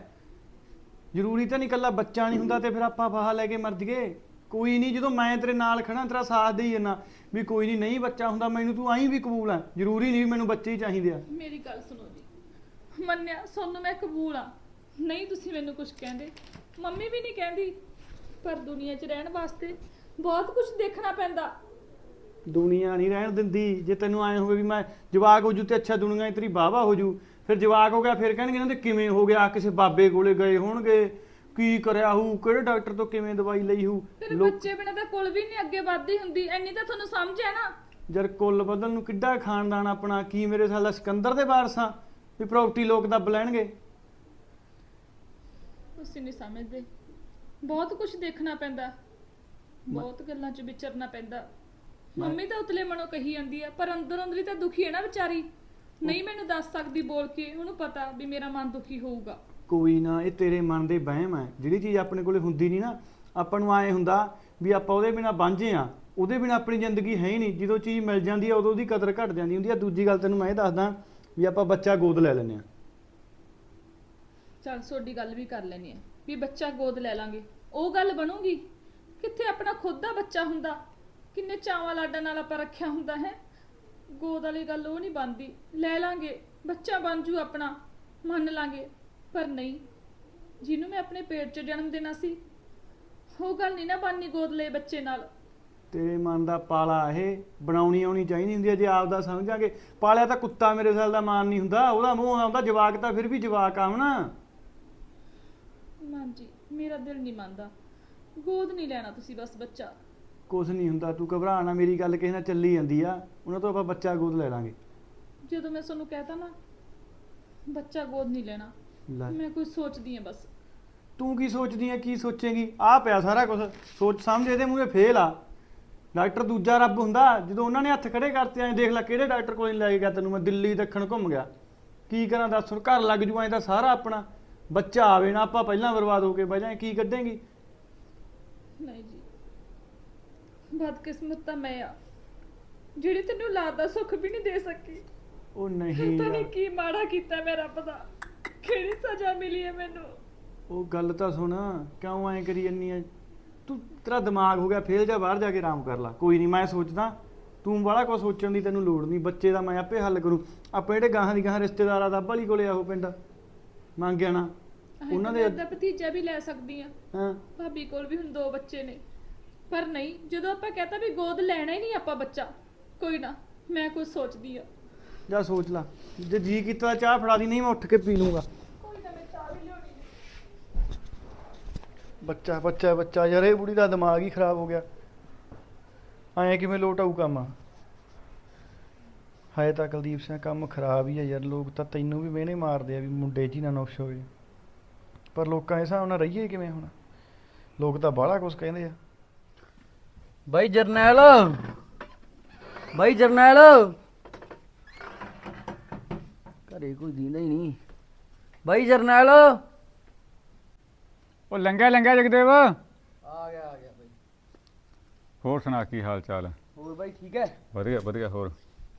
ਜ਼ਰੂਰੀ ਤਾਂ ਨਹੀਂ ਕੱਲਾ ਬੱਚਾ ਨਹੀਂ ਹੁੰਦਾ ਤੇ ਫਿਰ ਆਪਾਂ ਫਾਹਾ ਲੈ ਕੇ ਮਰ ਜਗੇ ਕੋਈ ਨਹੀਂ, ਜਦੋਂ ਮੈਂ ਤੇਰੇ ਨਾਲ ਖੜਾ ਤੇਰਾ ਸਾਥ ਦੇਈ ਜਨਾ ਵੀ ਕੋਈ ਨਹੀਂ ਨਹੀਂ ਬੱਚਾ ਹੁੰਦਾ, ਮੈਨੂੰ ਤੂੰ ਆਈ ਵੀ ਕਬੂਲ ਆ। ਜ਼ਰੂਰੀ ਨਹੀਂ ਵੀ ਮੈਨੂੰ ਬੱਚੇ ਹੀ ਚਾਹੀਦੇ ਆ। ਮੇਰੀ ਗੱਲ ਸੁਣੋ ਜੀ। ਮੰਨਿਆ ਸੋਨੂੰ ਮੈਂ ਕਬੂਲ ਆ। ਨਹੀਂ ਤੁਸੀਂ ਮੈਨੂੰ ਕੁਝ ਕਹਿੰਦੇ। ਮੰਮੀ ਵੀ ਨਹੀਂ ਕਹਿੰਦੀ, ਪਰ ਦੁਨੀਆ 'ਚ ਰਹਿਣ ਵਾਸਤੇ ਬਹੁਤ ਕੁਝ ਦੇਖਣਾ ਪੈਂਦਾ। ਦੁਨੀਆ ਨਹੀਂ ਰਹਿਣ ਦਿੰਦੀ। ਜੇ ਤੈਨੂੰ ਐ ਹੋਵੇ ਵੀ ਮੈਂ ਜਵਾਕ ਹੋ ਜੂ ਤੇ ਅੱਛਾ ਦੁਨੀਆ ਤੇਰੀ ਵਾਹਵਾ ਹੋ ਜੂ ਫਿਰ ਜਵਾਕ ਹੋ ਗਿਆ ਫਿਰ ਕਹਿਣਗੇ ਇਹਨਾਂ ਦੇ ਕਿਵੇਂ ਹੋ ਗਿਆ ਕਿਸੇ ਬਾਬੇ ਕੋਲੇ ਗਏ ਹੋਣਗੇ ਕੀ ਕਰਿਆ ਹੂ ਕਿਹੜੇ ਡਾਕਟਰ ਤੋਂ ਕਿਵੇਂ ਦਵਾਈ ਲਈ ਹੂ। ਤੇਰੇ ਲੋਕ ਬੱਚੇ ਬਿਨਾਂ ਤਾਂ ਕੁਲ ਵੀ ਨਹੀਂ ਅੱਗੇ ਵੱਧਦੀ ਹੁੰਦੀ ਐਨੀ ਤਾਂ ਤੁਹਾਨੂੰ ਸਮਝ ਹੈ ਨਾ। ਜਰ ਕੁੱਲ ਬਦਲ ਨੂੰ ਕਿੱਡਾ ਖਾਨਦਾਨ ਆਪਣਾ ਕੀ ਮੇਰੇ ਸਾਲਾ ਸਿਕੰਦਰ ਦੇ ਵਾਰਸਾਂ ਵੀ ਪ੍ਰਾਪਰਟੀ ਲੋਕ ਦੱਬ ਲੈਣਗੇ। ਤੁਸੀਂ ਨਹੀਂ ਸਮਝਦੇ। ਬਹੁਤ ਕੁਝ ਦੇਖਣਾ ਪੈਂਦਾ। ਬਹੁਤ ਗੱਲਾਂ 'ਚ ਵਿਚਰਨਾ ਪੈਂਦਾ। ਮੰਮੀ ਤਾਂ ਉਤਲੇ ਮਨੋਂ ਕਹੀ ਜਾਂਦੀ ਆ ਪਰ ਅੰਦਰ ਅੰਦਰੀ ਤਾਂ ਦੁਖੀ ਹੈ ਨਾ ਵਿਚਾਰੀ। ਨਹੀਂ ਮੈਨੂੰ ਦੱਸ ਸਕਦੀ ਬੋਲ ਕੇ ਉਹਨੂੰ ਪਤਾ ਵੀ ਮੇਰਾ ਮਨ ਦੁਖੀ ਹੋਊਗਾ। ਕੋਈ ਨਾ ਇਹ ਤੇਰੇ ਮਨ ਦੇ ਵਹਿਮ ਹੈ ਜਿਹੜੀ ਚੀਜ਼ ਆਪਣੇ ਕੋਲੇ ਹੁੰਦੀ ਨਹੀਂ ਨਾ ਆਪਾਂ ਨੂੰ ਐ ਹੁੰਦਾ ਵੀ ਆਪਾਂ ਉਹਦੇ ਬਿਨਾ ਵਾਂਝੇ ਆ ਉਹਦੇ ਬਿਨਾ ਆਪਣੀ ਜ਼ਿੰਦਗੀ ਹੈ ਹੀ ਨਹੀਂ। ਜਦੋਂ ਚੀਜ਼ ਮਿਲ ਜਾਂਦੀ ਹੈ ਉਦੋਂ ਉਹਦੀ ਕਦਰ ਘਟ ਜਾਂਦੀ ਹੁੰਦੀ ਹੈ ਦੂਜੀ ਗੱਲ ਤੈਨੂੰ ਮੈਂ ਇਹ ਦੱਸਦਾ ਵੀ ਆਪਾਂ ਬੱਚਾ ਗੋਦ ਲੈ ਲੈਂਦੇ ਆ। ਚੱਲ ਤੁਹਾਡੀ ਗੱਲ ਵੀ ਕਰ ਲੈਣੀ ਹੈ ਵੀ ਬੱਚਾ ਗੋਦ ਲੈ ਲਾਂਗੇ। ਉਹ ਗੱਲ ਬਣੂਗੀ? ਕਿੱਥੇ ਆਪਣਾ ਖੁਦ ਦਾ ਬੱਚਾ ਹੁੰਦਾ? ਕਿੰਨੇ ਚਾਵਾਂ ਲਾਡਾਂ ਨਾਲ ਆਪਾਂ ਰੱਖਿਆ ਹੁੰਦਾ ਹੈ। ਗੋਦ ਵਾਲੀ ਗੱਲ ਉਹ ਨਹੀਂ ਬਣਦੀ। ਲੈ ਲਾਂਗੇ ਬੱਚਾ ਬਣ ਜੂ ਆਪਣਾ ਮੰਨ ਲਾਂਗੇ। ਪਰ ਨਹੀਂ ਜਿਹਨੂੰ ਮੈਂ ਆਪਣੇ ਪੇਟ 'ਚ ਜਨਮ ਦੇਣਾ ਸੀ ਉਹ ਗੱਲ ਨਹੀਂ ਨਾ ਬਣਨੀ ਗੋਦ ਲਏ ਬੱਚੇ ਨਾਲ। ਤੇਰੇ ਮਨ ਦਾ ਪਾਲਾ ਇਹ ਬਣਾਉਣੀ ਆਉਣੀ ਚਾਹੀਦੀ ਹੁੰਦੀ ਹੈ ਜੇ ਆਪ ਦਾ ਸਮਝਾਂਗੇ ਪਾਲਿਆ ਤਾਂ ਕੁੱਤਾ ਮੇਰੇ ਸਾਲ ਦਾ ਮਾਨ ਨਹੀਂ ਹੁੰਦਾ ਉਹਦਾ ਮੂੰਹ ਆਉਂਦਾ ਜਵਾਕ ਤਾਂ ਫਿਰ ਵੀ ਜਵਾਕ ਆਵਣਾ ਮਾਂ ਜੀ ਮੇਰਾ ਦਿਲ ਨਹੀਂ ਮੰਨਦਾ। ਗੋਦ ਨਹੀਂ ਲੈਣਾ ਤੁਸੀਂ ਬਸ ਬੱਚਾ। ਕੁਝ ਨਹੀਂ ਹੁੰਦਾ ਤੂੰ ਘਬਰਾ ਨਾ ਮੇਰੀ ਗੱਲ ਕਿਸੇ ਨਾਲ ਚੱਲੀ ਜਾਂਦੀ ਆ ਉਹਨਾਂ ਤੋਂ ਆਪਾਂ ਬੱਚਾ ਗੋਦ ਲੈ ਲਾਂਗੇ। ਜਦੋਂ ਮੈਂ ਤੁਹਾਨੂੰ ਕਹਿਤਾ ਨਾ ਬੱਚਾ ਗੋਦ ਨਹੀਂ ਲੈਣਾ ਲੈ। ਮੈਂ ਕੁਝ ਸੋਚਦੀ ਆ ਬਸ। ਤੂੰ ਕੀ ਸੋਚਦੀ ਹੈ ਕੀ ਸੋਚੇਂਗੀ? ਆ ਪਿਆ ਸਾਰਾ ਕੁਝ ਸੋਚ ਸਮਝ ਇਹਦੇ ਮੂਹਰੇ ਫੇਲ ਆ। ਡਾਕਟਰ ਦੂਜਾ ਰੱਬ ਹੁੰਦਾ ਜਦੋਂ ਉਹਨਾਂ ਨੇ ਹੱਥ ਖੜੇ ਕਰਤੇ ਐਂ ਦੇਖ ਲੈ ਕਿਹੜੇ ਡਾਕਟਰ ਕੋਲ ਨਹੀਂ ਲੈ ਕੇ ਗਿਆ ਤੈਨੂੰ ਮੈਂ ਦਿੱਲੀ ਦੱਖਣ ਘੁੰਮ ਗਿਆ। ਕੀ ਕਰਾਂ ਦੱਸ ਹੁਣ ਘਰ ਲੱਗ ਜੂ ਐਂ ਤਾਂ ਸਾਰਾ ਆਪਣਾ। ਬੱਚਾ ਆਵੇ ਨਾ ਆਪਾਂ ਪਹਿਲਾਂ ਬਰਬਾਦ ਹੋ ਕੇ ਬਹਿ ਜਾਏ ਕੀ ਕੱਢੇਂਗੀ? ਨਹੀਂ ਜੀ। ਬਦਕਿਸਮਤ ਤਾਂ ਮੈਂ ਆ। ਜਿਹੜੀ ਤੈਨੂੰ ਲਾਦ ਦਾ ਸੁੱਖ ਵੀ ਨਹੀਂ ਦੇ ਸਕੀ। ਉਹ ਨਹੀਂ ਪਤਾ ਨਹੀਂ ਯਾਰ, ਕੀ ਮਾੜਾ ਕੀਤਾ ਮੈਂ ਰੱਬ ਦਾ। ਕਿਹੜੀ ਸਜ਼ਾ ਮਿਲੀ ਹੈ ਮੈਨੂੰ? ਉਹ ਗੱਲ ਤਾਂ ਸੁਣ ਕਿਉਂ ਐਂ ਕਰੀ ਜੰਨੀ ਐ? ਤੂੰ ਤੇਰਾ ਦਿਮਾਗ ਹੋ ਗਿਆ ਫੇਲ ਜਾ ਬਾਹਰ ਜਾ ਕੇ ਆਰਾਮ ਕਰ ਲੈ। ਕੋਈ ਨਹੀਂ ਮੈਂ ਸੋਚਦਾ ਤੂੰ ਬੜਾ ਕੁਝ ਸੋਚਣ ਦੀ ਤੈਨੂੰ ਲੋੜ ਨਹੀਂ। ਬੱਚੇ ਦਾ ਮੈਂ ਆਪੇ ਹੱਲ ਕਰੂੰ। ਆਪਾਂ ਜਿਹੜੇ ਗਾਹਾਂ ਦੀ ਗਾਹਾਂ ਰਿਸ਼ਤੇਦਾਰਾਂ ਦਾ ਬਲੀ ਕੋਲੇ ਆਹੋ ਪਿੰਡ। ਮੰਗਿਆ ਨਾ ਉਹਨਾਂ ਦੇ ਦਾ ਭਤੀਜਾ ਵੀ ਲੈ ਸਕਦੀ ਆ। ਹਾਂ। ਭਾਬੀ ਕੋਲ ਵੀ ਹੁਣ ਦੋ ਬੱਚੇ ਨੇ। ਪਰ ਨਹੀਂ ਜਦੋਂ ਆਪਾਂ ਕਹਤਾ ਵੀ ਗੋਦ ਲੈਣਾ ਹੀ ਨਹੀਂ ਆਪਾਂ ਬੱਚਾ ਕੋਈ ਨਾ ਮੈਂ ਕੁਝ ਸੋਚਦੀ ਆ ਜਾ ਸੋਚ ਲੈ ਜੇ ਜੀ ਕੀਤਾ ਤਾਂ ਚਾਹ ਫੜਾ ਦੀ ਨਹੀਂ ਮੈਂ ਉੱਠ ਕੇ ਪੀ ਲੂੰਗਾ। ਕੋਈ ਨਾ ਮੈਂ ਚਾਹ ਵੀ ਲਿਆਉਣੀ ਬੱਚਾ ਬੱਚਾ ਬੱਚਾ ਯਾਰ ਇਹ ਬੁੜੀ ਦਾ ਦਿਮਾਗ ਹੀ ਖਰਾਬ ਹੋ ਗਿਆ। ਐਂ ਕਿਵੇਂ ਲੋਟ ਆਊ ਕੰਮ? ਹਾਏ ਤਾਂ ਕੁਲਦੀਪ ਸਿੰਘ ਕੰਮ ਖਰਾਬ ਹੀ ਆ ਯਾਰ ਲੋਕ ਤਾਂ ਤੈਨੂੰ ਵੀ ਮਿਹਨੇ ਮਾਰਦੇ ਆ ਵੀ ਮੁੰਡੇ ਹੀ ਨਾ ਨੁਕਸ ਹੋਵੇ ਪਰ ਲੋਕਾਂ ਦੇ ਹਿਸਾਬ ਨਾਲ ਰਹੀਏ ਕਿਵੇਂ ਹੁਣ? ਲੋਕ ਤਾਂ ਬਾਹਲਾ ਕੁਝ ਕਹਿੰਦੇ ਆ। ਬਾਈ ਜਰਨੈਲ ਬਾਈ ਜਰਨੈਲ। ਘਰੇ ਕੋਈ ਦੀਂਦਾ ਹੀ ਨਹੀਂ। ਬਾਈ ਜਰਨੈਲ। ਆ ਉਹ ਲੰਗਾ ਲੰਗਾ ਜਗਦੇਵ। ਗਿਆ ਆ ਗਿਆ ਬਾਈ। ਹੋਰ ਸੁਣਾ ਕੀ ਹਾਲ ਚਾਲ? ਹੋਰ ਬਾਈ ਠੀਕ ਹੈ? ਵਧੀਆ ਵਧੀਆ ਹੋਰ?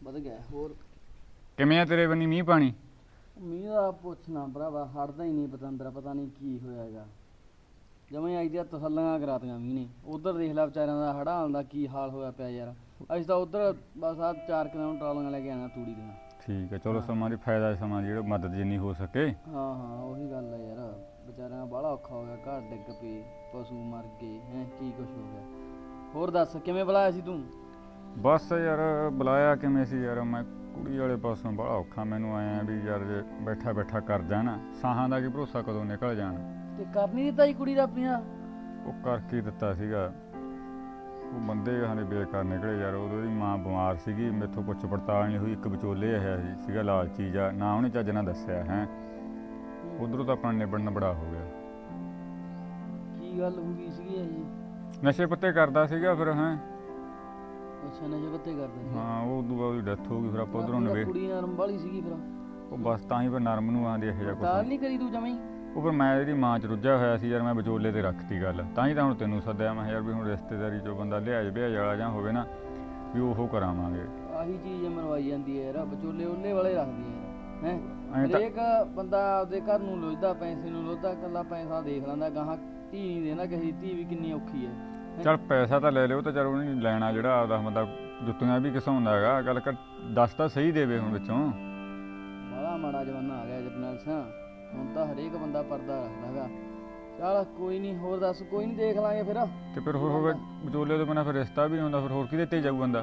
ਵਧ ਗਿਆ ਹੋਰ? ਕਿਵੇਂ ਆ ਤੇਰੇ ਬੰਨੀ ਮੀਂਹ ਪਾਣੀ? ਮੀਂਹ ਦਾ ਪੁੱਛਣਾ ਭਰਾਵਾ ਹਟਦਾ ਹੀ ਨਹੀਂ ਪਤੰਦਰਾ ਪਤਾ ਨਹੀਂ ਕੀ ਹੋਇਆਗਾ ਜਮੇ ਆਈ ਦੀਆਂ ਤਸੱਲੀਆਂ ਕਰਾਤੀਆਂ ਮੀਂਹ ਨੇ। ਉਧਰ ਦੇਖ ਲੈ ਵਿਚਾਰਿਆਂ ਦਾ ਹੜਾਂ ਦਾ ਕੀ ਹਾਲ ਹੋਇਆ ਪਿਆ ਯਾਰ। ਅਸੀਂ ਤਾਂ ਉਧਰ ਬਸ ਆ 4 ਕਿਲੋਮੀਟਰ ਟਰਾਲੀਆਂ ਲੈ ਕੇ ਆਣਾ ਤੂੜੀ ਦੀਆਂ ਠੀਕ ਹੈ ਚਲੋ ਸਮਾਂ ਦੀ ਫਾਇਦਾ ਸਮਾਂ ਜਿਹੜਾ ਮਦਦ ਜਿੰਨੀ ਹੋ ਸਕੇ। ਹਾਂ ਹਾਂ ਉਹੀ ਗੱਲ ਹੈ ਯਾਰ। ਵਿਚਾਰਿਆਂ ਦਾ ਬਾਹਲਾ ਔਖਾ ਹੋ ਗਿਆ ਘਰ ਡਿੱਗ ਪਏ ਪਸ਼ੂ ਮਰ ਗਏ ਹੈ ਕੀ ਕੁਛ ਹੋ ਗਿਆ। ਹੋਰ ਦੱਸ ਕਿਵੇਂ ਬੁਲਾਇਆ ਸੀ ਤੂੰ? ਬਸ ਯਾਰ ਬੁਲਾਇਆ ਕਿਵੇਂ ਸੀ ਯਾਰ? ਮੈਂ ਕੁੜੀ ਵਾਲੇ ਪਾਸੋਂ ਬੜਾ ਔਖਾ ਮੈਨੂੰ ਆਇਆ ਵੀ ਯਾਰ ਜੇ ਬੈਠਾ ਬੈਠਾ ਕਰ ਜਾਣਾ ਸਾਹਾਂ ਦਾ ਕੀ ਭਰੋਸਾ ਕਦੋਂ ਨਿਕਲ ਜਾਣ? ਤੇ ਕਰ ਨਹੀਂ ਦਿੱਤਾ ਜੀ ਕੁੜੀ ਦਾ ਆਪਣੀਆਂ। ਉਹ ਕਰ ਕੀ ਦਿੱਤਾ ਸੀਗਾ? ਉਹ ਬੰਦੇ ਹਾਲੇ ਬੇਕਾਰ ਨਿਕਲੇ ਯਾਰ ਉਹਦੀ ਮਾਂ ਬਿਮਾਰ ਸੀਗੀ ਮੈਥੋਂ ਪੁੱਛ ਪੜਤਾਲ ਨਹੀਂ ਹੋਈ ਇੱਕ ਵਿਚੋਲੇ ਆਇਆ ਸੀ ਸੀਗਾ ਲਾਲਚੀ ਜਾ ਨਾ ਉਹਨੇ ਚੱਜ ਨਾਲ ਦੱਸਿਆ ਹੈ। ਉਧਰੋਂ ਤਾਂ ਆਪਣਾ ਨਿਬੜਨ ਬੜਾ ਹੋ ਗਿਆ। ਕੀ ਗੱਲ ਹੋ ਗਈ ਸੀਗੀ ਜੀ? ਨਸ਼ੇ ਪੱਤੇ ਕਰਦਾ ਸੀਗਾ ਫਿਰ ਹੈ। ਅੱਛਾ ਨਸ਼ੇ ਪੱਤੇ ਕਰਦਾ ਸੀ। ਹਾਂ ਉਹ ਉਦੋਂ ਬਾਅਦ ਡੈਥ ਹੋ ਗਈ ਫਿਰ ਆਪਾਂ ਉਧਰੋਂ ਨਵੇ। ਕੁੜੀ ਨਰਮ ਵਾਲੀ ਸੀਗੀ ਫਿਰ। ਉਹ ਬਸ ਤਾਂ ਹੀ ਫਿਰ ਨਰਮ ਨੂੰ ਆਂਦੇ ਇਹੋ ਜਿਹਾ ਕੁਝ ਨਹੀਂ। ਕਰੀ ਤੂੰ ਜਮਾਈ ਉਹ ਫਿਰ ਮੈਂ ਇਹਦੀ ਮਾਂ ਚ ਰੁੱਝਿਆ ਹੋਇਆ ਸੀ ਯਾਰ ਮੈਂ ਵਿਚੋਲੇ ਤੇ ਰੱਖਤੀ ਗੱਲ। ਤਾਂ ਹੀ ਤਾਂ ਹੁਣ ਤੈਨੂੰ ਸੱਦਿਆ ਮੈਂ ਯਾਰ ਵੀ ਹੁਣ ਰਿਸ਼ਤੇਦਾਰੀ ਚੋਂ ਬੰਦਾ ਲਿਆਜ ਵਾਲਾ ਜਾਂ ਹੋਵੇ ਨਾ ਵੀ ਉਹ ਕਰਾਵਾਂਗੇ। ਆਹੀ ਚੀਜ਼ ਮਨਵਾਈ ਜਾਂਦੀ ਹੈ ਯਾਰ ਵਿਚੋਲੇ ਉਹਲੇ ਵਾਲੇ ਰੱਖਦੀ ਹੈ ਹੈ? ਐਂ ਤਾਂ- ਹਰੇਕ ਬੰਦਾ ਆਪਦੇ ਘਰ ਨੂੰ ਲੋਚਦਾ ਪੈਸੇ ਨੂੰ ਲੋਚਦਾ ਕੱਲਾ ਪੈਸਾ ਦੇਖ ਲੈਂਦਾ ਗਾਹਾਂ ਧੀ ਨਹੀਂ ਦੇਣਾ ਕਿਸੇ ਦੀ ਧੀ ਵੀ ਕਿੰਨੀ ਔਖੀ ਹੈ ਹੈਂ? ਚੱਲ ਪੈਸਾ ਤਾਂ ਲੈ ਲਿਓ ਤਾਂ ਚੱਲ ਉਹਨੇ ਲੈਣਾ ਜਿਹੜਾ ਆਪਦਾ ਬੰਦਾ ਜੁੱਤੀਆਂ ਵੀ ਘਸਾਉਂਦਾ ਹੈਗਾ ਗੱਲ ਕਰ ਦੱਸ ਤਾਂ ਸਹੀ ਦੇਵੇ ਹੁਣ ਵਿੱਚੋਂ। ਬੜਾ ਮਾੜਾ ਜਮਾਨਾ ਆ ਗਿਆ ਜਰਨੈਲ ਸਿੰਘ ਹੁਣ ਤਾਂ ਹਰੇਕ ਬੰਦਾ ਪਰਦਾ ਰੱਖਦਾਗਾ ਚੱਲ ਕੋਈ ਨਹੀਂ ਹੋਰ ਦੱਸ ਕੋਈ ਨਹੀਂ ਦੇਖ ਲਾਂਗੇ ਫਿਰ। ਤੇ ਫਿਰ ਹੋਰ ਹੋਵੇ ਵਿਚੋਲੇ ਤੋਂ ਬਿਨਾਂ ਫਿਰ ਰਿਸ਼ਤਾ ਵੀ ਨਹੀਂ ਹੁੰਦਾ ਫਿਰ ਹੋਰ ਕਿਹਦੇ ਤੇ ਜਾਊ ਬੰਦਾ?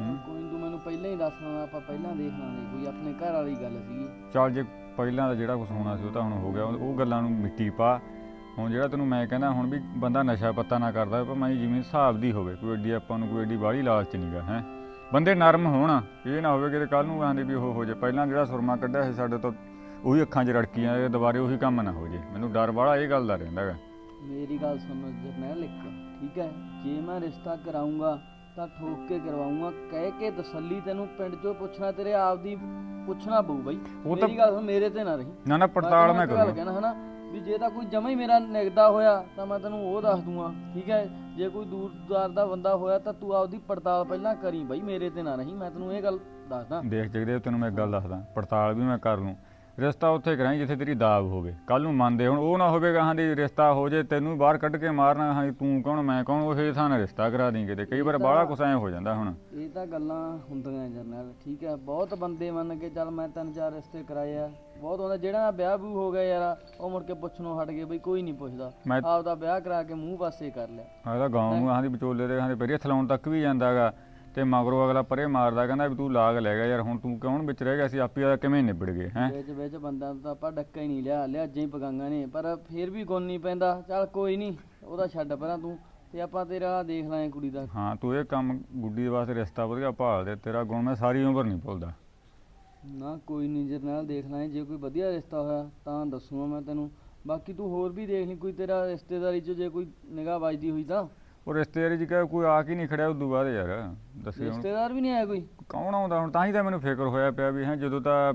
ਹੂੰ। ਕੋਈ ਨੀ ਤੂੰ ਮੈਨੂੰ ਪਹਿਲਾਂ ਹੀ ਦੱਸ ਦਿੰਦਾ ਆਪਾਂ ਪਹਿਲਾਂ ਦੇਖ ਲਾਂਗੇ ਕੋਈ ਆਪਣੇ ਘਰ ਵਾਲੀ ਗੱਲ ਸੀਗੀ ਚੱਲ ਜੇ ਪਹਿਲਾਂ ਦਾ ਜਿਹੜਾ ਕੁਝ ਹੋਣਾ ਸੀ ਉਹ ਤਾਂ ਹੁਣ ਹੋ ਗਿਆ ਉਹ ਗੱਲਾਂ ਨੂੰ ਮਿੱਟੀ ਪਾ। ਹੁਣ ਜਿਹੜਾ ਤੈਨੂੰ ਮੈਂ ਕਹਿੰਦਾ ਹੁਣ ਵੀ ਬੰਦਾ ਨਸ਼ਾ ਪੱਤਾ ਨਾ ਕਰਦਾ ਪਰ ਮੈਂ ਜਿਵੇਂ ਹਿਸਾਬ ਦੀ ਹੋਵੇ ਕੋਈ ਐਡੀ ਆਪਾਂ ਨੂੰ ਕੋਈ ਐਡੀ ਬਾਹਲੀ ਲਾਲਚ ਨਹੀਂਗਾ ਹੈ। ਬੰਦੇ ਨਰਮ ਹੋਣ ਇਹ ਨਾ ਹੋਵੇ ਕਿ ਕੱਲ ਨੂੰ ਆਂਦੇ ਵੀ ਉਹ ਹੋ ਜੇ ਪਹਿਲਾਂ ਜਿਹੜਾ ਸੁਰਮਾ ਕੱਢਿਆ ਸੀ ਸਾਡੇ ਤੋਂ ਉਹੀ ਅੱਖਾਂ 'ਚ ਰੜਕੀਆਂ ਇਹ ਦੁਬਾਰੇ ਉਹੀ ਕੰਮ ਨਾ ਹੋ ਜੇ। ਮੈਨੂੰ ਡਰ ਵਾਲਾ ਇਹ ਗੱਲ ਦਾ ਰਹਿੰਦਾ ਗਾ। ਮੇਰੀ ਗੱਲ ਸੁਣੋ ਜਰਨੈਲ ਇੱਕ ਠੀਕ ਹੈ? ਜੇ ਮੈਂ ਰਿਸ਼ਤਾ ਕਰਾਉਂਗਾ ਤਾਂ ਠੋਕ ਕੇ ਕਰਵਾਉਂਗਾ ਕਹਿ ਕੇ ਤਸੱਲੀ ਤੈਨੂੰ ਪਿੰਡ 'ਚੋਂ ਪੁੱਛਣਾ ਤੇਰੇ ਆਪ ਦੀ ਪੁੱਛਣਾ ਪਊ ਬਾਈ। ਉਹ ਤਾਂ- ਮੇਰੀ ਗੱਲ ਸੁਣ ਮੇਰੇ ਤੇ ਨਾ ਰਹੀ। ਨਾ ਨਾ ਪੜਤਾਲ ਮੈਂ ਕਰੂੰ ਕਹਿਣਾ ਹਨਾ? ਵੀ ਜੇ ਤਾਂ ਕੋਈ ਜਮਾ ਹੀ ਮੇਰਾ ਨਿਗਦਾ ਹੋਇਆ ਤਾਂ ਮੈਂ ਤੈਨੂੰ ਉਹ ਦੱਸ ਦੂੰਗਾ ਠੀਕ ਹੈ? ਜੇ ਕੋਈ ਦੂਰਦਾਰ ਦਾ ਬੰਦਾ ਹੋਇਆ ਤਾਂ ਤੂੰ ਆਪਦੀ ਪੜਤਾਲ ਪਹਿਲਾਂ ਕਰੀ ਬਾਈ ਮੇਰੇ ਤੇ ਨਾ ਰਹੀ। ਮੈਂ ਤੈਨੂੰ ਇਹ ਗੱਲ ਦੱਸਦਾ। ਦੇਖ ਜਗਦੇ ਤੈਨੂੰ ਮੈਂ ਇੱਕ ਗੱਲ ਦੱਸਦਾ। ਪੜਤਾਲ ਵੀ ਮੈਂ ਕਰ ਲੂੰ। ਰਿਸ਼ਤਾ ਉੱਥੇ ਕਰਾਂ ਜਿੱਥੇ ਤੇਰੀ ਦਾਬ ਹੋਵੇ। ਕੱਲ ਨੂੰ ਮੰਨਦੇ ਹੁਣ। ਉਹ ਨਾ ਹੋਵੇ ਗਾਹਾਂ ਦੀ ਰਿਸ਼ਤਾ ਹੋ ਜੇ ਤੈਨੂੰ ਬਾਹਰ ਕੱਢ ਕੇ ਮਾਰਨਾ ਹਾਂ ਤੂੰ ਕੌਣ ਮੈਂ ਕੌਣ ਉਹ ਥਾਂ ਨਾਲ ਰਿਸ਼ਤਾ ਕਰਾ ਦੇਂ ਕਿਤੇ ਕਈ ਵਾਰ ਬਾਹਲਾ ਕੁਛ ਐ ਹੋ ਜਾਂਦਾ ਹੁਣ। ਇਹ ਤਾਂ ਗੱਲਾਂ ਹੁੰਦੀਆਂ ਜਰਨੈਲ ਠੀਕ ਹੈ। ਬਹੁਤ ਬੰਦੇ ਮੰਨ ਕੇ ਚੱਲ ਮੈਂ ਤਿੰਨ ਚਾਰ ਰਿਸ਼ਤੇ ਕਰਾਏ ਆ। ਬਹੁਤ ਹੁੰਦਾ ਜਿਹੜਾ ਵਿਆਹ ਬੂ ਹੋ ਗਿਆ ਯਾਰ ਉਹ ਮੁੜ ਕੇ ਪੁੱਛਣੋਂ ਹਟ ਗਏ ਬਈ ਕੋਈ ਨਹੀਂ ਪੁੱਛਦਾ। ਮੈਂ ਆਪਦਾ ਵਿਆਹ ਕਰਾ ਕੇ ਮੂੰਹ ਪਾਸੇ ਕਰ ਲਿਆ। ਆਦਾ ਗਾਉਂ ਨੂੰ ਆਹਾਂ ਦੀ ਵਿਚੋਲੇ ਦੇ ਆਹਾਂ ਦੇ ਪਰੇ ਥਲਾਉਣ ਤੱਕ ਵੀ ਜਾਂਦਾਗਾ ਤੇ ਮਗਰੋਂ ਅਗਲਾ ਪਰੇ ਮਾਰਦਾ ਕਹਿੰਦਾ ਵੀ ਤੂੰ ਲਾਗ ਲੈ ਗਿਆ ਯਾਰ ਹੁਣ ਤੂੰ ਕੌਣ ਵਿੱਚ ਰਹਿ ਗਿਆ ਸੀ ਆਪੀ ਦਾ ਕਿਵੇਂ ਨਿਬੜ ਗਏ ਹੈ? ਵਿੱਚ ਵਿੱਚ ਬੰਦਾ ਤਾਂ ਆਪਾਂ ਡੱਕਾ ਹੀ ਨਹੀਂ ਲਿਆ ਲਿਆ ਅੱਜ ਹੀ ਪਗਾਂਗਾ ਨੇ ਪਰ ਫੇਰ ਵੀ ਗੁਣ ਨਹੀਂ ਪੈਂਦਾ ਚੱਲ ਕੋਈ ਨਹੀਂ ਉਹਦਾ ਛੱਡ ਪਰਾਂ ਤੂੰ ਤੇ ਆਪਾਂ ਤੇਰਾ ਦੇਖ ਲਾਂਗੇ ਕੁੜੀ ਦਾ। ਹਾਂ ਤੂੰ ਇਹ ਕੰਮ ਗੁੱਡੀ ਦੇ ਵਾਸਤੇ ਰਿਸ਼ਤਾ ਵਧੀਆ ਭਾਲ ਦੇ ਤੇਰਾ ਗੁਣ ਮੈਂ ਸਾਰੀ ਉਮਰ ਨਹੀਂ ਭੁੱਲਦਾ। ਨਾ ਕੋਈ ਨਹੀਂ ਜਰਨੈਲ ਦੇਖ ਲਾਂਗੇ ਜੇ ਕੋਈ ਵਧੀਆ ਰਿਸ਼ਤਾ ਹੋਇਆ ਤਾਂ ਦੱਸੂਗਾ ਮੈਂ ਤੈਨੂੰ ਬਾਕੀ ਤੂੰ ਹੋਰ ਵੀ ਦੇਖ ਲਈ ਕੋਈ ਤੇਰਾ ਰਿਸ਼ਤੇਦਾਰੀ 'ਚ ਜੇ ਕੋਈ ਨਿਗਾਹ ਵੱਜਦੀ ਹੋਈ ਤਾਂ। ਉਹ ਰਿਸ਼ਤੇਦਾਰੀ ਚ ਕਹਿ ਕੋਈ ਆ ਕੇ ਨਹੀਂ ਖੜਿਆ ਉਦੋਂ ਬਾਅਦ ਯਾਰ ਦੱਸੇ ਹੁਣ। ਰਿਸ਼ਤੇਦਾਰ ਵੀ ਨਹੀਂ ਆਇਆ ਕੋਈ? ਕੌਣ ਆਉਂਦਾ ਹੁਣ? ਤਾਂ ਹੀ ਤਾਂ ਮੈਨੂੰ ਫਿਕਰ ਹੋਇਆ ਪਿਆ ਵੀ ਹੈ ਜਦੋਂ ਤਾਂ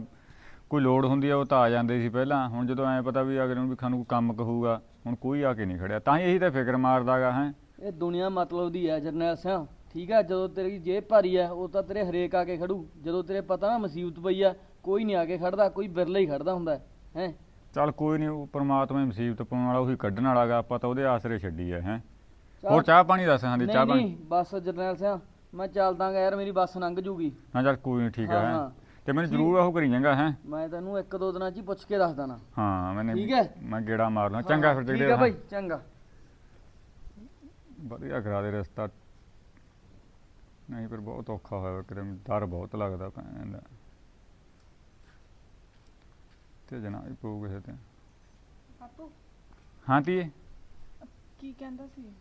ਕੋਈ ਲੋੜ ਹੁੰਦੀ ਆ ਉਹ ਤਾਂ ਆ ਜਾਂਦੇ ਸੀ ਪਹਿਲਾਂ। ਹੁਣ ਜਦੋਂ ਐ ਪਤਾ ਵੀ ਅਗਰ ਨੂੰ ਵੀ ਖਾਨੂੰ ਕੋਈ ਕੰਮ ਕਹੂਗਾ ਹੁਣ ਕੋਈ ਆ ਕੇ ਨਹੀਂ ਖੜਿਆ। ਤਾਂ ਹੀ ਇਹੀ ਤਾਂ ਫਿਕਰ ਮਾਰਦਾਗਾ ਹੈ। ਇਹ ਦੁਨੀਆ ਮਤਲਬ ਦੀ ਹੈ ਜਰਨੈਲ ਸਿੰਘ ਠੀਕ ਹੈ ਜਦੋਂ ਤੇਰੀ ਜੇਬ ਭਾਰੀ ਹੈ ਉਹ ਤਾਂ ਤੇਰੇ ਹਰੇਕ ਆ ਕੇ ਖੜੂ। ਜਦੋਂ ਤੇਰੇ ਪਤਾ ਨਾ ਮੁਸੀਬਤ ਪਈ ਆ ਕੋਈ ਨਹੀਂ ਆ ਕੇ ਖੜਦਾ ਕੋਈ ਬਿਰਲਾ ਹੀ ਖੜਦਾ ਹੁੰਦਾ ਹੈ। ਹੈਂ। ਚੱਲ ਕੋਈ ਨਹੀਂ ਉਹ ਪ੍ਰਮਾਤਮਾ ਹੀ ਮੁਸੀਬਤ ਪਾਉਣ ਵਾਲਾ ਉਹੀ ਕੱਢਣ ਵਾਲਾਗਾ। ਆਪਾਂ ਤਾਂ ਉਹਦੇ ਆਸਰੇ ਛੱਡੀ ਹੈ। ਚੱਲ। ਹੋਰ ਚਾਹ ਪਾਣੀ ਦੱਸ ਹਾਂ ਦੀ ਚਾਹ ਨਹੀਂ ਪਾਣੀ। ਨਹੀਂ ਬਸ ਜਰਨੈਲ ਸਿੰਘ ਮੈਂ ਚੱਲਦਾਗਾ ਯਾਰ ਮੇਰੀ ਬੱਸ ਲੰਘ ਜੂਗੀ। ਹਾਂ ਚੱਲ ਕੋਈ ਨਹੀਂ ਠੀਕ ਹਾਂ, ਹੈ। ਹਾਂ। ਤੇ ਮੈਨੂੰ ਜ਼ਰੂਰ ਉਹ ਕਰੀ ਜਾਂਗਾ ਹੈ। ਮੈਂ ਤੈਨੂੰ ਇੱਕ ਦੋ ਦਿਨਾਂ 'ਚ ਹੀ ਪੁੱਛ ਕੇ ਦੱਸ ਦਾਣਾ। ਹਾਂ ਮੈਨੇ ਠੀਕ ਹੈ? ਮੈਂ ਗੇੜਾ ਮਾਰ ਲਾਂ ਚੰਗਾ ਫਿਰ ਠੀਕ ਹੈ ਭਾਈ ਚੰਗਾ। ਵਧੀਆ ਕਰਾ ਦੇ ਰਸਤਾ। ਨਹੀਂ ਪਰ ਬਹੁਤ ਔਖਾ ਹੋਇਆ ਕਿਤੇ ਡਰ ਬਹੁਤ ਲੱਗਦਾ ਭੈਣ ਦਾ। ਤੇ ਜਨਾ ਹੀ ਪਊ ਕਿਸੇ ਤੇ। ਬਾਪੂ। ਹਾਂ ਧੀਏ। ਕੀ ਕਹਿੰਦਾ ਸੀ?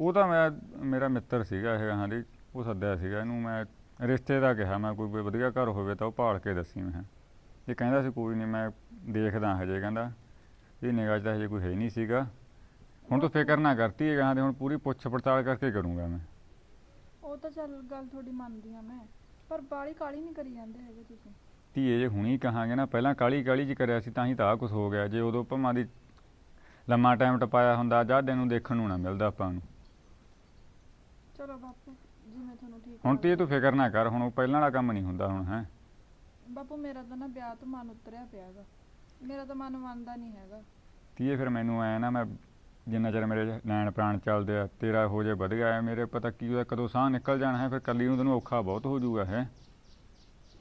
ਉਹ ਤਾਂ ਮੈਂ ਮੇਰਾ ਮਿੱਤਰ ਸੀਗਾ ਇਹ ਹਾਂ ਦੀ ਉਹ ਸੱਦਿਆ ਸੀਗਾ ਇਹਨੂੰ ਮੈਂ ਰਿਸ਼ਤੇ ਦਾ ਕਿਹਾ ਮੈਂ ਕੋਈ ਵਧੀਆ ਘਰ ਹੋਵੇ ਤਾਂ ਉਹ ਭਾਲ ਕੇ ਦੱਸੀ ਮੈਂ। ਇਹ ਕਹਿੰਦਾ ਸੀ ਕੋਈ ਨਹੀਂ ਮੈਂ ਦੇਖਦਾ ਹਜੇ ਕਹਿੰਦਾ। ਇਹ ਨਿਗਾਹ 'ਚ ਤਾਂ ਹਜੇ ਕੋਈ ਹੈ ਨਹੀਂ ਸੀਗਾ। ਹੁਣ ਤੂੰ ਫਿਕਰ ਨਾ ਕਰਤੀ ਹੈ ਗਾਂ ਤੇ ਹੁਣ ਪੂਰੀ ਪੁੱਛ ਪੜਤਾਲ ਕਰਕੇ ਕਰੂੰਗਾ ਮੈਂ। ਉਹ ਤਾਂ ਚੱਲ ਗੱਲ ਤੁਹਾਡੀ ਮੰਨਦੀ ਆ ਮੈਂ ਪਰ ਬਾਲੀ ਕਾਲੀ ਨਹੀਂ ਕਰੀ ਜਾਂਦੇ ਹੈਗੇ ਤੁਸੀਂ। ਧੀਏ ਜੇ ਹੁਣੀ ਕਹਾਂਗੇ ਨਾ ਪਹਿਲਾਂ ਕਾਲੀ ਕਾਲੀ ਚ ਕਰਿਆ ਸੀ ਤਾਂ ਹੀ ਤਾਂ ਆ ਕੁਝ ਹੋ ਗਿਆ। ਜੇ ਉਦੋਂ ਭਮਾ ਦੀ ਲੰਮਾ ਟਾਈਮ ਟਪਾਇਆ ਹੁੰਦਾ ਜਾਡੇ ਨੂੰ ਦੇਖਣ ਨੂੰ ਨਾ ਮਿਲਦਾ ਆਪਾਂ ਨੂੰ। ਚਲੋ ਬਾਪੂ ਜਿਵੇਂ ਤੁਹਾਨੂੰ ਠੀਕ ਹੁਣ। ਧੀਏ ਤੂੰ ਫਿਕਰ ਨਾ ਕਰ ਹੁਣ ਉਹ ਪਹਿਲਾਂ ਵਾਲਾ ਕੰਮ ਨਹੀਂ ਹੁੰਦਾ ਹੁਣ ਹੈ। ਬਾਪੂ ਮੇਰਾ ਤਾਂ ਨਾ ਵਿਆਹ ਤੋਂ ਮਨ ਉਤਰਿਆ ਪਿਆਗਾ ਮੇਰਾ ਤਾਂ ਮਨ ਮੰਨਦਾ ਨਹੀਂ ਹੈਗਾ। ਧੀਏ ਫਿਰ ਮੈਨੂੰ ਐ ਨਾ ਮੈਂ ਜਿੰਨਾ ਚਿਰ ਮੇਰੇ ਨੈਣ ਪ੍ਰਾਣ ਚੱਲਦੇ ਆ ਤੇਰਾ ਹੋ ਜੇ ਵਧੀਆ ਹੈ ਮੇਰੇ ਪਤਾ ਕੀ ਹੋਇਆ ਕਦੋਂ ਸਾਹ ਨਿਕਲ ਜਾਣਾ ਹੈ ਫਿਰ ਕੱਲੀ ਨੂੰ ਤੈਨੂੰ ਔਖਾ ਬਹੁਤ ਹੋ ਜਾਊਗਾ ਹੈ।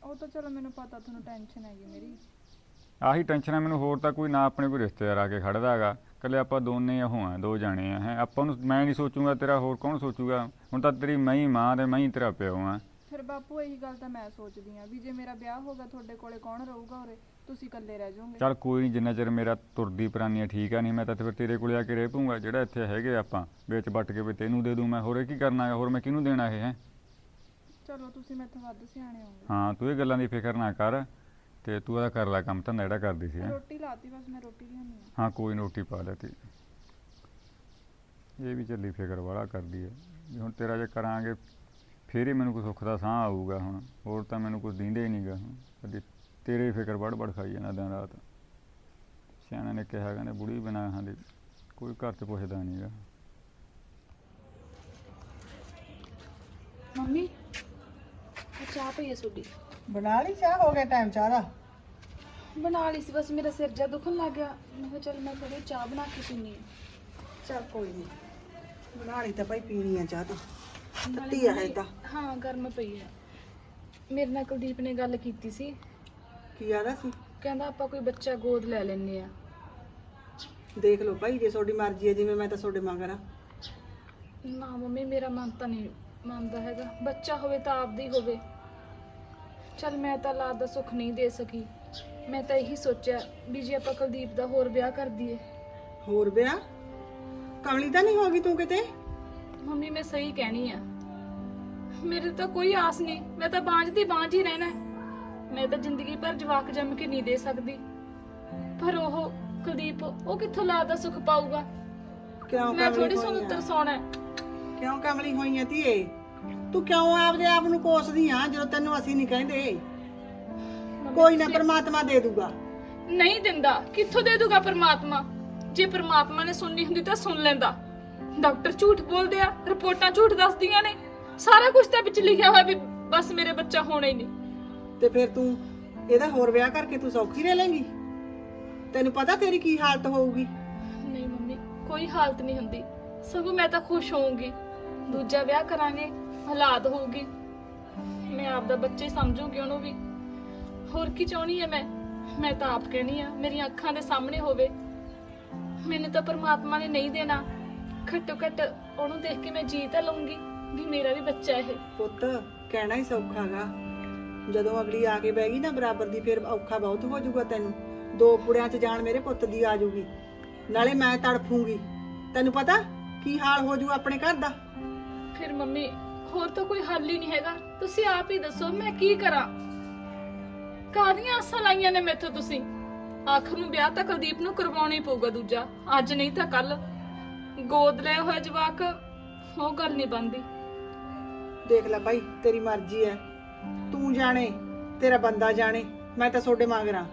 ਉਹ ਤਾਂ ਚਲੋ ਮੈਨੂੰ ਪਤਾ ਤੁਹਾਨੂੰ ਟੈਨਸ਼ਨ ਹੈਗੀ ਮੇਰੀ। ਆਹੀ ਟੈਨਸ਼ਨ ਹੈ ਮੈਨੂੰ ਹੋਰ ਤਾਂ ਕੋਈ ਨਾ ਆਪਣੇ ਕੋਈ ਰਿਸ਼ਤੇਦਾਰ ਆ ਕੇ ਖੜਦਾ ਹੈਗਾ। ਕੱਲੇ ਆਪਾਂ ਦੋਨੇ ਉਹ ਆ ਦੋ ਜਾਣੇ ਆ ਹੈ। ਆਪਾਂ ਨੂੰ ਮੈਂ ਨਹੀਂ ਸੋਚੂਗਾ ਤੇਰਾ ਹੋਰ ਕੌਣ ਸੋਚੂਗਾ? ਹੁਣ ਤਾਂ ਤੇਰੀ ਮੈਂ ਹੀ ਮਾਂ ਤੇ ਮੈਂ ਹੀ ਤੇਰਾ ਪਿਓ ਆ ਫਿਰ ਬਾਪੂ ਇਹੀ ਗੱਲ ਤਾਂ ਮੈਂ ਸੋਚਦੀ ਆ ਵੀ ਜੇ ਮੇਰਾ ਵਿਆਹ ਹੋਗਾ ਤੁਹਾਡੇ ਕੋਲੇ ਕੌਣ ਰਹੂਗਾ ਉਰੇ? ਤੁਸੀਂ ਇਕੱਲੇ ਰਹਿ ਜਾਓਗੇ। ਚੱਲ ਕੋਈ ਨਹੀਂ ਜਿੰਨਾ ਚਿਰ ਮੇਰਾ ਤੁਰਦੀ ਪ੍ਰਾਨੀਆਂ ਠੀਕ ਆ ਨਹੀਂ ਮੈਂ ਤਾਂ ਫਿਰ ਤੇਰੇ ਕੋਲੇ ਆ ਕੇ ਰਹਿ ਪਊਂਗਾ ਜਿਹੜਾ ਇੱਥੇ ਹੈਗੇ ਆਪਾਂ। ਵਿੱਚ ਵੱਟ ਕੇ ਵੀ ਤੈਨੂੰ ਦੇ ਦੂੰ ਮੈਂ ਹੋਰ ਇਹ ਕੀ ਕਰਨਾ ਹੈ ਹੋਰ ਮੈਂ ਕਿਹਨੂੰ ਦੇਣਾ ਇਹ ਹੈ? ਚਲੋ ਤੁਸੀਂ ਮੈਥੋਂ ਵੱਧ ਸਿਆਣੇ ਹੋਗੇ ਹਾਂ ਤੂੰ ਇਹ ਗੱਲਾਂ ਦੀ ਫਿਕਰ ਨਾ ਕਰ ਤੇ ਤੂੰ ਇਹਦਾ ਕਰ ਲੈ ਕੰਮ ਤਾਂ ਜਿਹੜਾ ਕਰਦੀ ਸੀ ਹੈਂ। ਰੋਟੀ ਲਾਤੀ ਬਸ ਮੈਂ ਰੋਟੀ ਲਿਆਉਣੀ ਆ। ਹਾਂ ਕੋਈ ਨੀ, ਰੋਟੀ ਪਾ ਲੈਤੀ ਇਹ ਵੀ ਚੱਲੀ ਫਿਕਰ ਵਾਲਾ ਕਰਦੀ ਹੈ ਵੀ ਹੁਣ ਤੇਰਾ ਜੇ ਕਰਾਂਗੇ ਫੇਰ ਹੀ ਮੈਨੂੰ ਕੋਈ ਸੁੱਖ ਦਾ ਸਾਹ ਆਊਗਾ ਹੁਣ। ਹੋਰ ਤਾਂ ਮੈਨੂੰ ਕੁਝ ਦਿੰਦੇ ਹੀ ਨਹੀਂਗਾ ਹੁਣ। ਕਦੇ ਤੇਰੇ ਹੀ ਫਿਕਰ ਵੜ ਵੜ ਖਾਈ ਜਾਂਦਾ ਦਿਨ ਰਾਤ। ਸਿਆਣਾ ਨੇ ਕਿਹਾ ਕਹਿੰਦੇ ਬੁੜੀ ਬਿਨਾ ਹਾਂ ਦੀ ਕੋਈ ਘਰ ਤੇ ਪੁੱਛਦਾ ਨਹੀਂਗਾ ਮੰਮੀ ਆ ਚਾਹ ਪਈ ਹੈ ਤੁਹਾਡੀ। ਬਣਾ ਲਈ ਚਾਹ ਹੋ ਗਿਆ ਟਾਈਮ ਚਾਹ ਦਾ। ਬਣਾ ਲਈ ਸੀ ਬਸ ਮੇਰਾ ਸਿਰ ਜਾ ਦੁਖਣ ਲੱਗ ਗਿਆ। ਮੈਂ ਕਿਹਾ ਚੱਲ ਮੈਂ ਥੋੜੀ ਚਾਹ ਬਣਾ ਕੇ ਪੀਣੀ ਹੈ। ਚੱਲ ਕੋਈ ਨਹੀਂ ਬਣਾ ਲਈ ਤਾਂ ਭਾਈ ਪੀਣੀ ਆ ਚਾਹ ਤਾਂ। ਤੱਤੀ ਆ ਇਹ ਤਾਂ। ਹਾਂ ਗਰਮ ਪਈ ਹੈ। ਮੇਰੇ ਨਾਲ ਕੁਲਦੀਪ ਨੇ ਗੱਲ ਕੀਤੀ ਸੀ। ਕੀ ਆਦਾ ਸੀ? ਕਹਿੰਦਾ ਆਪਾਂ ਕੋਈ ਬੱਚਾ ਗੋਦ ਲੈ ਲੈਨੇ ਆ। ਦੇਖ ਲਓ ਭਾਈ ਜੇ ਤੁਹਾਡੀ ਮਰਜ਼ੀ ਹੈ ਜਿਵੇਂ ਮੈਂ ਤਾਂ ਤੁਹਾਡੇ ਮੰਗਣਾ ਨਾ ਮੰਮੀ ਮੇਰਾ ਮਨ ਤਾਂ ਨਹੀਂ ਮੰਨਦਾ ਹੈਗਾ। ਬੱਚਾ ਹੋਵੇ ਤਾਂ ਆਪਦਾ ਹੋਵੇ। ਚੱਲ ਮੈਂ ਤਾਂ ਲਾਦ ਦਾ ਸੁੱਖ ਨਹੀਂ ਦੇ ਸਕੀ। ਮੈਂ ਤਾਂ ਇਹੀ ਸੋਚਿਆ ਵੀ ਜੇ ਆਪਾਂ ਕੁਲਦੀਪ ਦਾ ਹੋਰ ਵਿਆਹ ਕਰ ਦਈਏ। ਹੋਰ ਵਿਆਹ? ਕਮਲੀ ਤਾਂ ਨਹੀਂ ਹੋ ਗਈ ਤੂੰ ਕਿਤੇ? ਮੰਮੀ ਮੈਂ ਸਹੀ ਕਹਿਣੀ ਆ। ਮੇਰੇ ਤਾਂ ਕੋਈ ਆਸ ਨਹੀਂ। ਮੈਂ ਤਾਂ ਬਾਂਝ ਦੀ ਬਾਂਝ ਹੀ ਰਹਿਣਾ ਹੈ। ਮੈਂ ਤਾਂ ਜ਼ਿੰਦਗੀ ਭਰ ਜਵਾਕ ਜੰਮ ਕੇ ਨਹੀਂ ਦੇ ਸਕਦੀ। ਪਰ ਉਹ ਕੁਲਦੀਪ ਉਹ ਕਿੱਥੋਂ ਲਾਦ ਸੁੱਖ ਪਾਊਗਾ? ਕਿਉਂ ਮੈਂ ਕਮਲੀ ਥੋੜੀ ਹੋਈ ਸੁਣ ਆ? ਉੱਤਰ ਸੌਣਾ ਹੈ। ਕਿਉਂ ਕਮਲੀ ਹੋਈ ਆ ਧੀਏ? ਤੂੰ ਕਿਉਂ ਆਪਦੇ ਆਪ ਨੂੰ ਕੋਸਦੀ ਆ ਜਦੋਂ ਤੈਨੂੰ ਅਸੀਂ ਨਹੀਂ ਕਹਿੰਦੇ? ਮੰਮੀ, ਕੋਈ ਨਾ ਤੁਸੀਂ- ਪਰਮਾਤਮਾ ਦੇ ਦੂਗਾ। ਨਹੀਂ ਦਿੰਦਾ। ਕਿੱਥੋਂ ਦੇ ਦੂਗਾ ਪਰਮਾਤਮਾ? ਜੇ ਪਰਮਾਤਮਾ ਨੇ ਸੁਣਨੀ ਹੁੰਦੀ ਤਾਂ ਸੁਣ ਲੈਂਦਾ। ਡਾਕਟਰ ਝੂਠ ਬੋਲਦੇ ਆ ਰਿਪੋਰਟਾਂ ਝੂਠ ਦੱਸਦੀਆਂ ਨੇ। ਸਾਰਾ ਕੁਝ ਤਾਂ ਵਿੱਚ ਲਿਖਿਆ ਹੋਇਆ ਵੀ ਬਸ ਮੇਰੇ ਬੱਚਾ ਹੋਣਾ ਹੀ ਨਹੀਂ। ਤੇ ਫਿਰ ਤੂੰ ਇਹਦਾ ਹੋਰ ਵਿਆਹ ਕਰਕੇ ਤੂੰ ਸੌਖੀ ਰਹਿ ਲੇਂਗੀ? ਤੈਨੂੰ ਪਤਾ ਤੇਰੀ ਕੀ ਹਾਲਤ ਹੋਊਗੀ? ਨਹੀਂ ਮੰਮੀ ਕੋਈ ਹਾਲਤ ਨਹੀਂ ਹੁੰਦੀ। ਸਗੋਂ ਮੈਂ ਤਾਂ ਖੁਸ਼ ਹੋਊਂਗੀ। ਦੂਜਾ ਵਿਆਹ ਕਰਾਂਗੇ ਹਾਲਾਤ ਹੋਊਗੀ। ਮੈਂ ਆਪ ਦਾ ਬੱਚੇ ਸਮਝੂਗੀ ਉਹਨੂੰ ਵੀ। ਹੋਰ ਕੀ ਚਾਹਣੀ ਹੈ ਮੈਂ? ਮੈਂ ਤਾਂ ਆਪ ਕਹਿਣੀ ਆ ਮੇਰੀਆਂ ਅੱਖਾਂ ਦੇ ਸਾਹਮਣੇ ਹੋਵੇ। ਮੈਨੂੰ ਤਾਂ ਪਰਮਾਤਮਾ ਨੇ ਨਹੀਂ ਦੇਣਾ। ਘੱਟੋ ਘੱਟ ਉਹਨੂੰ ਦੇਖ ਕੇ ਮੈਂ ਜੀ ਤਾਂ ਲਊਂਗੀ ਵੀ ਮੇਰਾ ਵੀ ਬੱਚਾ ਇਹ। ਪੁੱਤ ਕਹਿਣਾ ਹੀ ਸੌਖਾਗਾ ਜਦੋਂ ਅਗਲੀ ਆ ਕੇ ਬਹਿ ਗਈ ਨਾ ਬਰਾਬਰ ਦੀ ਫਿਰ ਔਖਾ ਬਹੁਤ ਹੋ ਜਾਊਗਾ ਤੈਨੂੰ। ਦੋ ਪੁੜਿਆਂ 'ਚ ਜਾਣ ਮੇਰੇ ਪੁੱਤ ਦੀ ਆ ਜਾਊਗੀ। ਨਾਲੇ ਮੈਂ ਤੜਫੂੰਗੀ। ਤੈਨੂੰ ਪਤਾ ਕੀ ਹਾਲ ਹੋ ਜਾਊ ਆਪਣੇ ਘਰ ਦਾ? ਫਿਰ ਮੰਮੀ ਹੋਰ ਤਾਂ ਕੋਈ ਹੱਲ ਹੀ ਨਹੀਂ ਹੈਗਾ। ਤੁਸੀਂ ਆਪ ਹੀ ਦੱਸੋ ਮੈਂ ਕੀ ਕਰਾਂ? ਕਾਹਦੀਆਂ ਆਸਾਂ ਲਾਈਆਂ ਨੇ ਮੈਥੋਂ ਤੁਸੀਂ? ਆਖਰ ਨੂੰ ਵਿਆਹ ਤਾਂ ਕੁਲਦੀਪ ਨੂੰ ਕਰਵਾਉਣਾ ਹੀ ਪਊਗਾ ਦੂਜਾ। ਅੱਜ ਨਹੀਂ ਤਾਂ ਕੱਲ। ਗੋਦ ਲਿਆ ਹੋਇਆ ਜਵਾਕ ਉਹ ਗੱਲ ਨਹੀਂ ਬੰਦੀ ਦੇਖ ਲੈ ਭਾਈ ਤੇਰੀ ਮਰਜ਼ੀ ਹੈ ਤੂੰ ਜਾਣੇ ਤੇਰਾ ਬੰਦਾ ਜਾਣੇ ਮੈਂ ਤਾਂ ਤੁਹਾਡੇ ਮੰਗਰਾਂ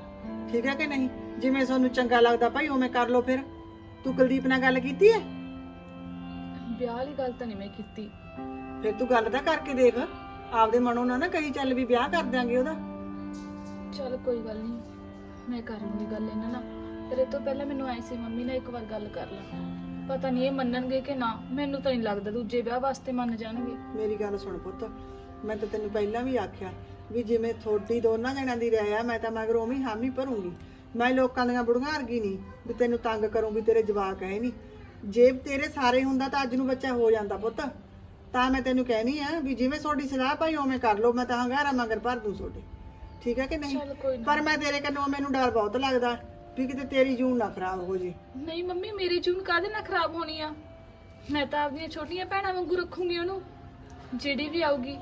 ਠੀਕ ਹੈ ਕਿ ਨਹੀਂ? ਜਿਵੇਂ ਤੁਹਾਨੂੰ ਚੰਗਾ ਲੱਗਦਾ ਭਾਈ ਉਵੇਂ ਕਰ ਲਓ ਫਿਰ। ਤੂੰ ਕੁਲਦੀਪ ਨਾਲ ਗੱਲ ਕੀਤੀ ਹੈ ਵਿਆਹ ਵਾਲੀ ਗੱਲ ਤਾਂ ਨਹੀਂ ਮੈਂ ਕੀਤੀ। ਫਿਰ ਤੂੰ ਗੱਲ ਤਾਂ ਕਰਕੇ ਦੇਖ। ਆਪਦੇ ਮਨੋਂ ਨਾ ਨਾ ਕਹੀ ਚੱਲ ਵੀ ਵਿਆਹ ਕਰ ਦਿਆਂਗੇ ਉਹਦਾ। ਚਲ ਕੋਈ ਗੱਲ ਨਹੀਂ। ਮੈਂ ਕਰ ਲੂੰਗੀ ਗੱਲ ਇਹਨਾਂ ਨਾਲ। ਪਰ ਇਹ ਤੋਂ ਪਹਿਲਾਂ ਮੈਨੂੰ ਐ ਸੀ ਮੰਮੀ ਨਾਲ ਇੱਕ ਵਾਰ ਗੱਲ ਕਰ ਲਾਂ। ਪਤਾ ਨਹੀਂ ਇਹ ਮੰਨਣਗੇ ਕਿ ਨਾ, ਮੈਨੂੰ ਤਾਂ ਨਹੀਂ ਲੱਗਦਾ ਦੂਜੇ ਵਿਆਹ ਵਾਸਤੇ ਮੰਨ ਜਾਣਗੇ। ਮੇਰੀ ਗੱਲ ਸੁਣ ਪੁੱਤ, ਮੈਂ ਤਾਂ ਤੈਨੂੰ ਪਹਿਲਾਂ ਵੀ ਆਖਿਆ ਵੀ ਜਿਵੇਂ ਥੋੜੀ ਦੋਨਾਂ ਜਣਿਆਂ ਦੀ ਰਹਿਆ ਮੈਂ ਤਾਂ ਮਗਰ ਉਵੇਂ ਹਾਮੀ ਭਰੂੰਗੀ। ਮੈਂ ਲੋਕਾਂ ਦੀਆਂ ਬੁੜੀਆਂ ਵਰਗੀ ਨਹੀਂ ਵੀ ਤੈਨੂੰ ਤੰਗ ਕਰੂੰ ਵੀ ਤੇਰੇ ਜਵਾਕ ਹੈ ਨਹੀਂ। ਜੇ ਤੇਰੇ ਸਾਰੇ ਹੁੰਦਾ ਤਾਂ ਅੱਜ ਨੂੰ ਬੱਚਾ ਹੋ ਜਾਂਦਾ ਪੁੱਤ। ਤਾਂ ਮੈਂ ਤੈਨੂੰ ਕਹਿਣੀ ਆ ਵੀ ਜਿਵੇਂ ਤੁਹਾਡੀ ਸਲਾਹ ਭਾਈ ਉਵੇਂ ਕਰ ਲਓ, ਮੈਂ ਤਾਂ ਹੰਗਾਰਾ ਮਗਰ ਭਰ ਦੂੰ ਤੁਹਾਡੇ। ਠੀਕ ਹੈ ਕਿ ਨਹੀਂ? ਚਲ ਕੋਈ ਨਾ। ਪਰ ਮੈਂ ਤੇਰੇ ਕੰਨੋਂ ਮੈਨੂੰ ਡਰ ਬਹੁਤ ਲੱਗਦਾ ਵੀ ਕਿਤੇ ਤੇਰੀ ਜੂਨ ਨਾ ਖਰਾਬ ਹੋ ਜੇ। ਨਹੀਂ ਮੰਮੀ ਮੇਰੀ ਜੂਨ ਕਾਹਦੇ ਨਾਲ ਖਰਾਬ ਹੋਣੀ ਆ? ਮੈਂ ਤਾਂ ਆਪਣੀਆਂ ਛੋਟੀਆਂ ਭੈਣਾਂ ਵਾਂਗੂ ਰੱਖੂੰਗੀ ਉਹਨੂੰ। ਜਿਹੜੀ ਵੀ ਆਊਗੀ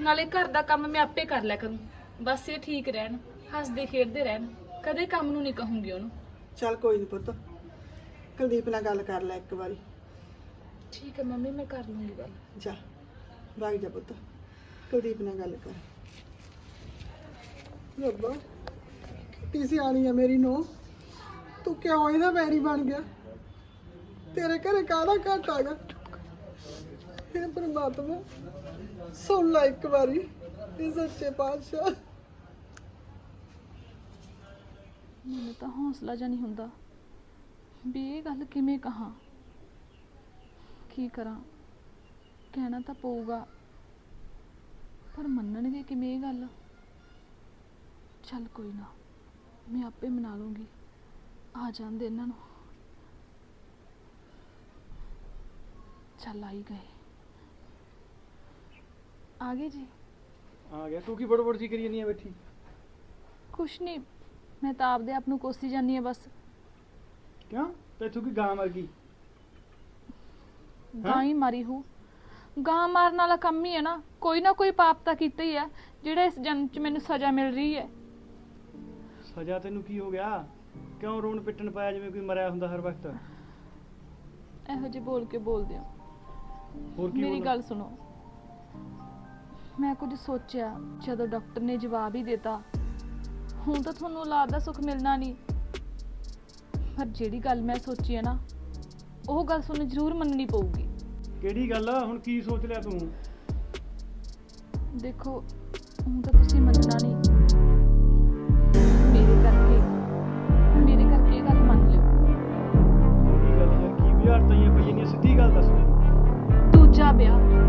ਨਾਲੇ ਘਰ ਦਾ ਕੰਮ ਮੈਂ ਆਪੇ ਕਰ ਲਿਆ ਕਰੂੰ। ਬਸ ਇਹ ਠੀਕ ਰਹਿਣ ਹੱਸਦੇ ਖੇਡਦੇ ਰਹਿਣ। ਕਦੇ ਕੰਮ ਨੂੰ ਨਹੀਂ ਕਹੂੰਗੀ ਉਹਨੂੰ। ਚੱਲ ਕੋਈ ਨਹੀਂ ਪੁੱਤ ਕੁਲਦੀਪ ਨਾਲ ਗੱਲ ਕਰ ਲੈ ਇੱਕ ਵਾਰੀ। ਠੀਕ ਹੈ ਮੰਮੀ ਮੈਂ ਕਰ ਲੂੰਗੀ ਗੱਲ। ਜਾ ਭਾਈ ਜਾ ਪੁੱਤ ਕੁਲਦੀਪ ਨਾਲ ਗੱਲ ਕਰ। ਰੱਬਾ ਕਿੱਡੀ ਸਿਆਣੀ ਆ ਮੇਰੀ ਨੋ ਤੂੰ ਕਿਉਂ ਇਹਦਾ ਵੈਰੀ ਬਣ ਗਿਆ? ਤੇਰੇ ਘਰੇ ਕਾਹਦਾ ਘਟ ਆਗਾ ਇਹ ਪ੍ਰਮਾਤਮਾ, ਸੁਣ ਲੈ ਇੱਕ ਵਾਰੀ, ਇਹ ਸੱਚੇ ਪਾਤਸ਼ਾਹ। ਮੈਨੂੰ ਤਾਂ ਹੌਸਲਾ ਜਾਂ ਨਹੀਂ ਹੁੰਦਾ ਵੀ ਇਹ ਗੱਲ ਕਿਵੇਂ ਕਹਾਂ। ਕੀ ਕਰਾਂ? ਕਹਿਣਾ ਤਾਂ ਪਊਗਾ। ਪਰ ਮੰਨਣਗੇ ਕਿਵੇਂ ਇਹ ਗੱਲ? ਚੱਲ ਕੋਈ ਨਾ ਮੈਂ ਆਪੇ ਮਨਾ ਲੂੰਗੀ। ਆ ਜਾਂਦੇ ਇਹਨਾਂ ਨੂੰ। ਚੱਲ ਆਈ ਗਏ। ਆ ਗਏ ਜੀ? ਆ ਗਿਆ ਤੂੰ ਕੀ ਬੜਬੜ ਜੀ ਕਰੀ ਜਾਂਦੀ ਆ ਬੈਠੀ? ਕੁਛ ਨਹੀਂ ਮੈਂ ਤਾਂ ਆਪਦੇ ਆਪ ਨੂੰ ਕੋਸੀ ਜਾਂਦੀ ਆ ਬਸ। ਕਿਉਂ? ਤੈਥੋਂ ਕੀ ਗਾਂ ਵਰਗੀ ਗਾਂ ਹੀ? ਮਾਰੀ ਹੋ। ਗਾਂ ਮਾਰਨ ਵਾਲਾ ਕੰਮ ਹੀ ਹੈ ਨਾ ਕੋਈ ਨਾ ਕੋਈ ਪਾਪ ਤਾਂ ਕੀਤਾ ਹੀ ਹੈ ਜਿਹੜਾ ਇਸ ਜਨਮ 'ਚ ਮੈਨੂੰ ਸਜ਼ਾ ਮਿਲ ਰਹੀ ਹੈ। ਸਜ਼ਾ ਤੈਨੂੰ ਕੀ ਹੋ ਗਿਆ? ਕਿਉਂ ਰੋਣ ਪਿੱਟਣ ਪਾਇਆ ਜਿਵੇਂ ਕੋਈ ਮਰਿਆ ਹੁੰਦਾ ਹਰ ਵਕਤ? ਇਹੋ ਜਿਹੇ ਬੋਲ ਕੇ ਬੋਲਦੇ ਹੋ ਹੋਰ ਕੀ ਮੇਰੀ ਬੋਲਾਂ? ਗੱਲ ਸੁਣੋ। ਮੈਂ ਕੁਝ ਸੋਚਿਆ ਜਦੋਂ ਡਾਕਟਰ ਨੇ ਜਵਾਬ ਹੀ ਦਿੱਤਾ। ਹੁਣ ਤਾਂ ਤੁਹਾਨੂੰ ਔਲਾਦ ਦਾ ਸੁੱਖ ਮਿਲਣਾ ਨਹੀਂ। ਪਰ ਜਿਹੜੀ ਗੱਲ ਮੈਂ ਸੋਚੀ ਹੈ ਨਾ ਉਹ ਗੱਲ ਤੁਹਾਨੂੰ ਜ਼ਰੂਰ ਮੰਨਣੀ ਪਊਗੀ। ਕਿਹੜੀ ਗੱਲ ਆ? ਹੁਣ ਕੀ ਸੋਚ ਲਿਆ ਤੂੰ? ਦੇਖੋ ਹੁਣ ਤਾਂ ਤੁਸੀਂ ਮੰਨਣਾ ਨਹੀਂ। ਕੀ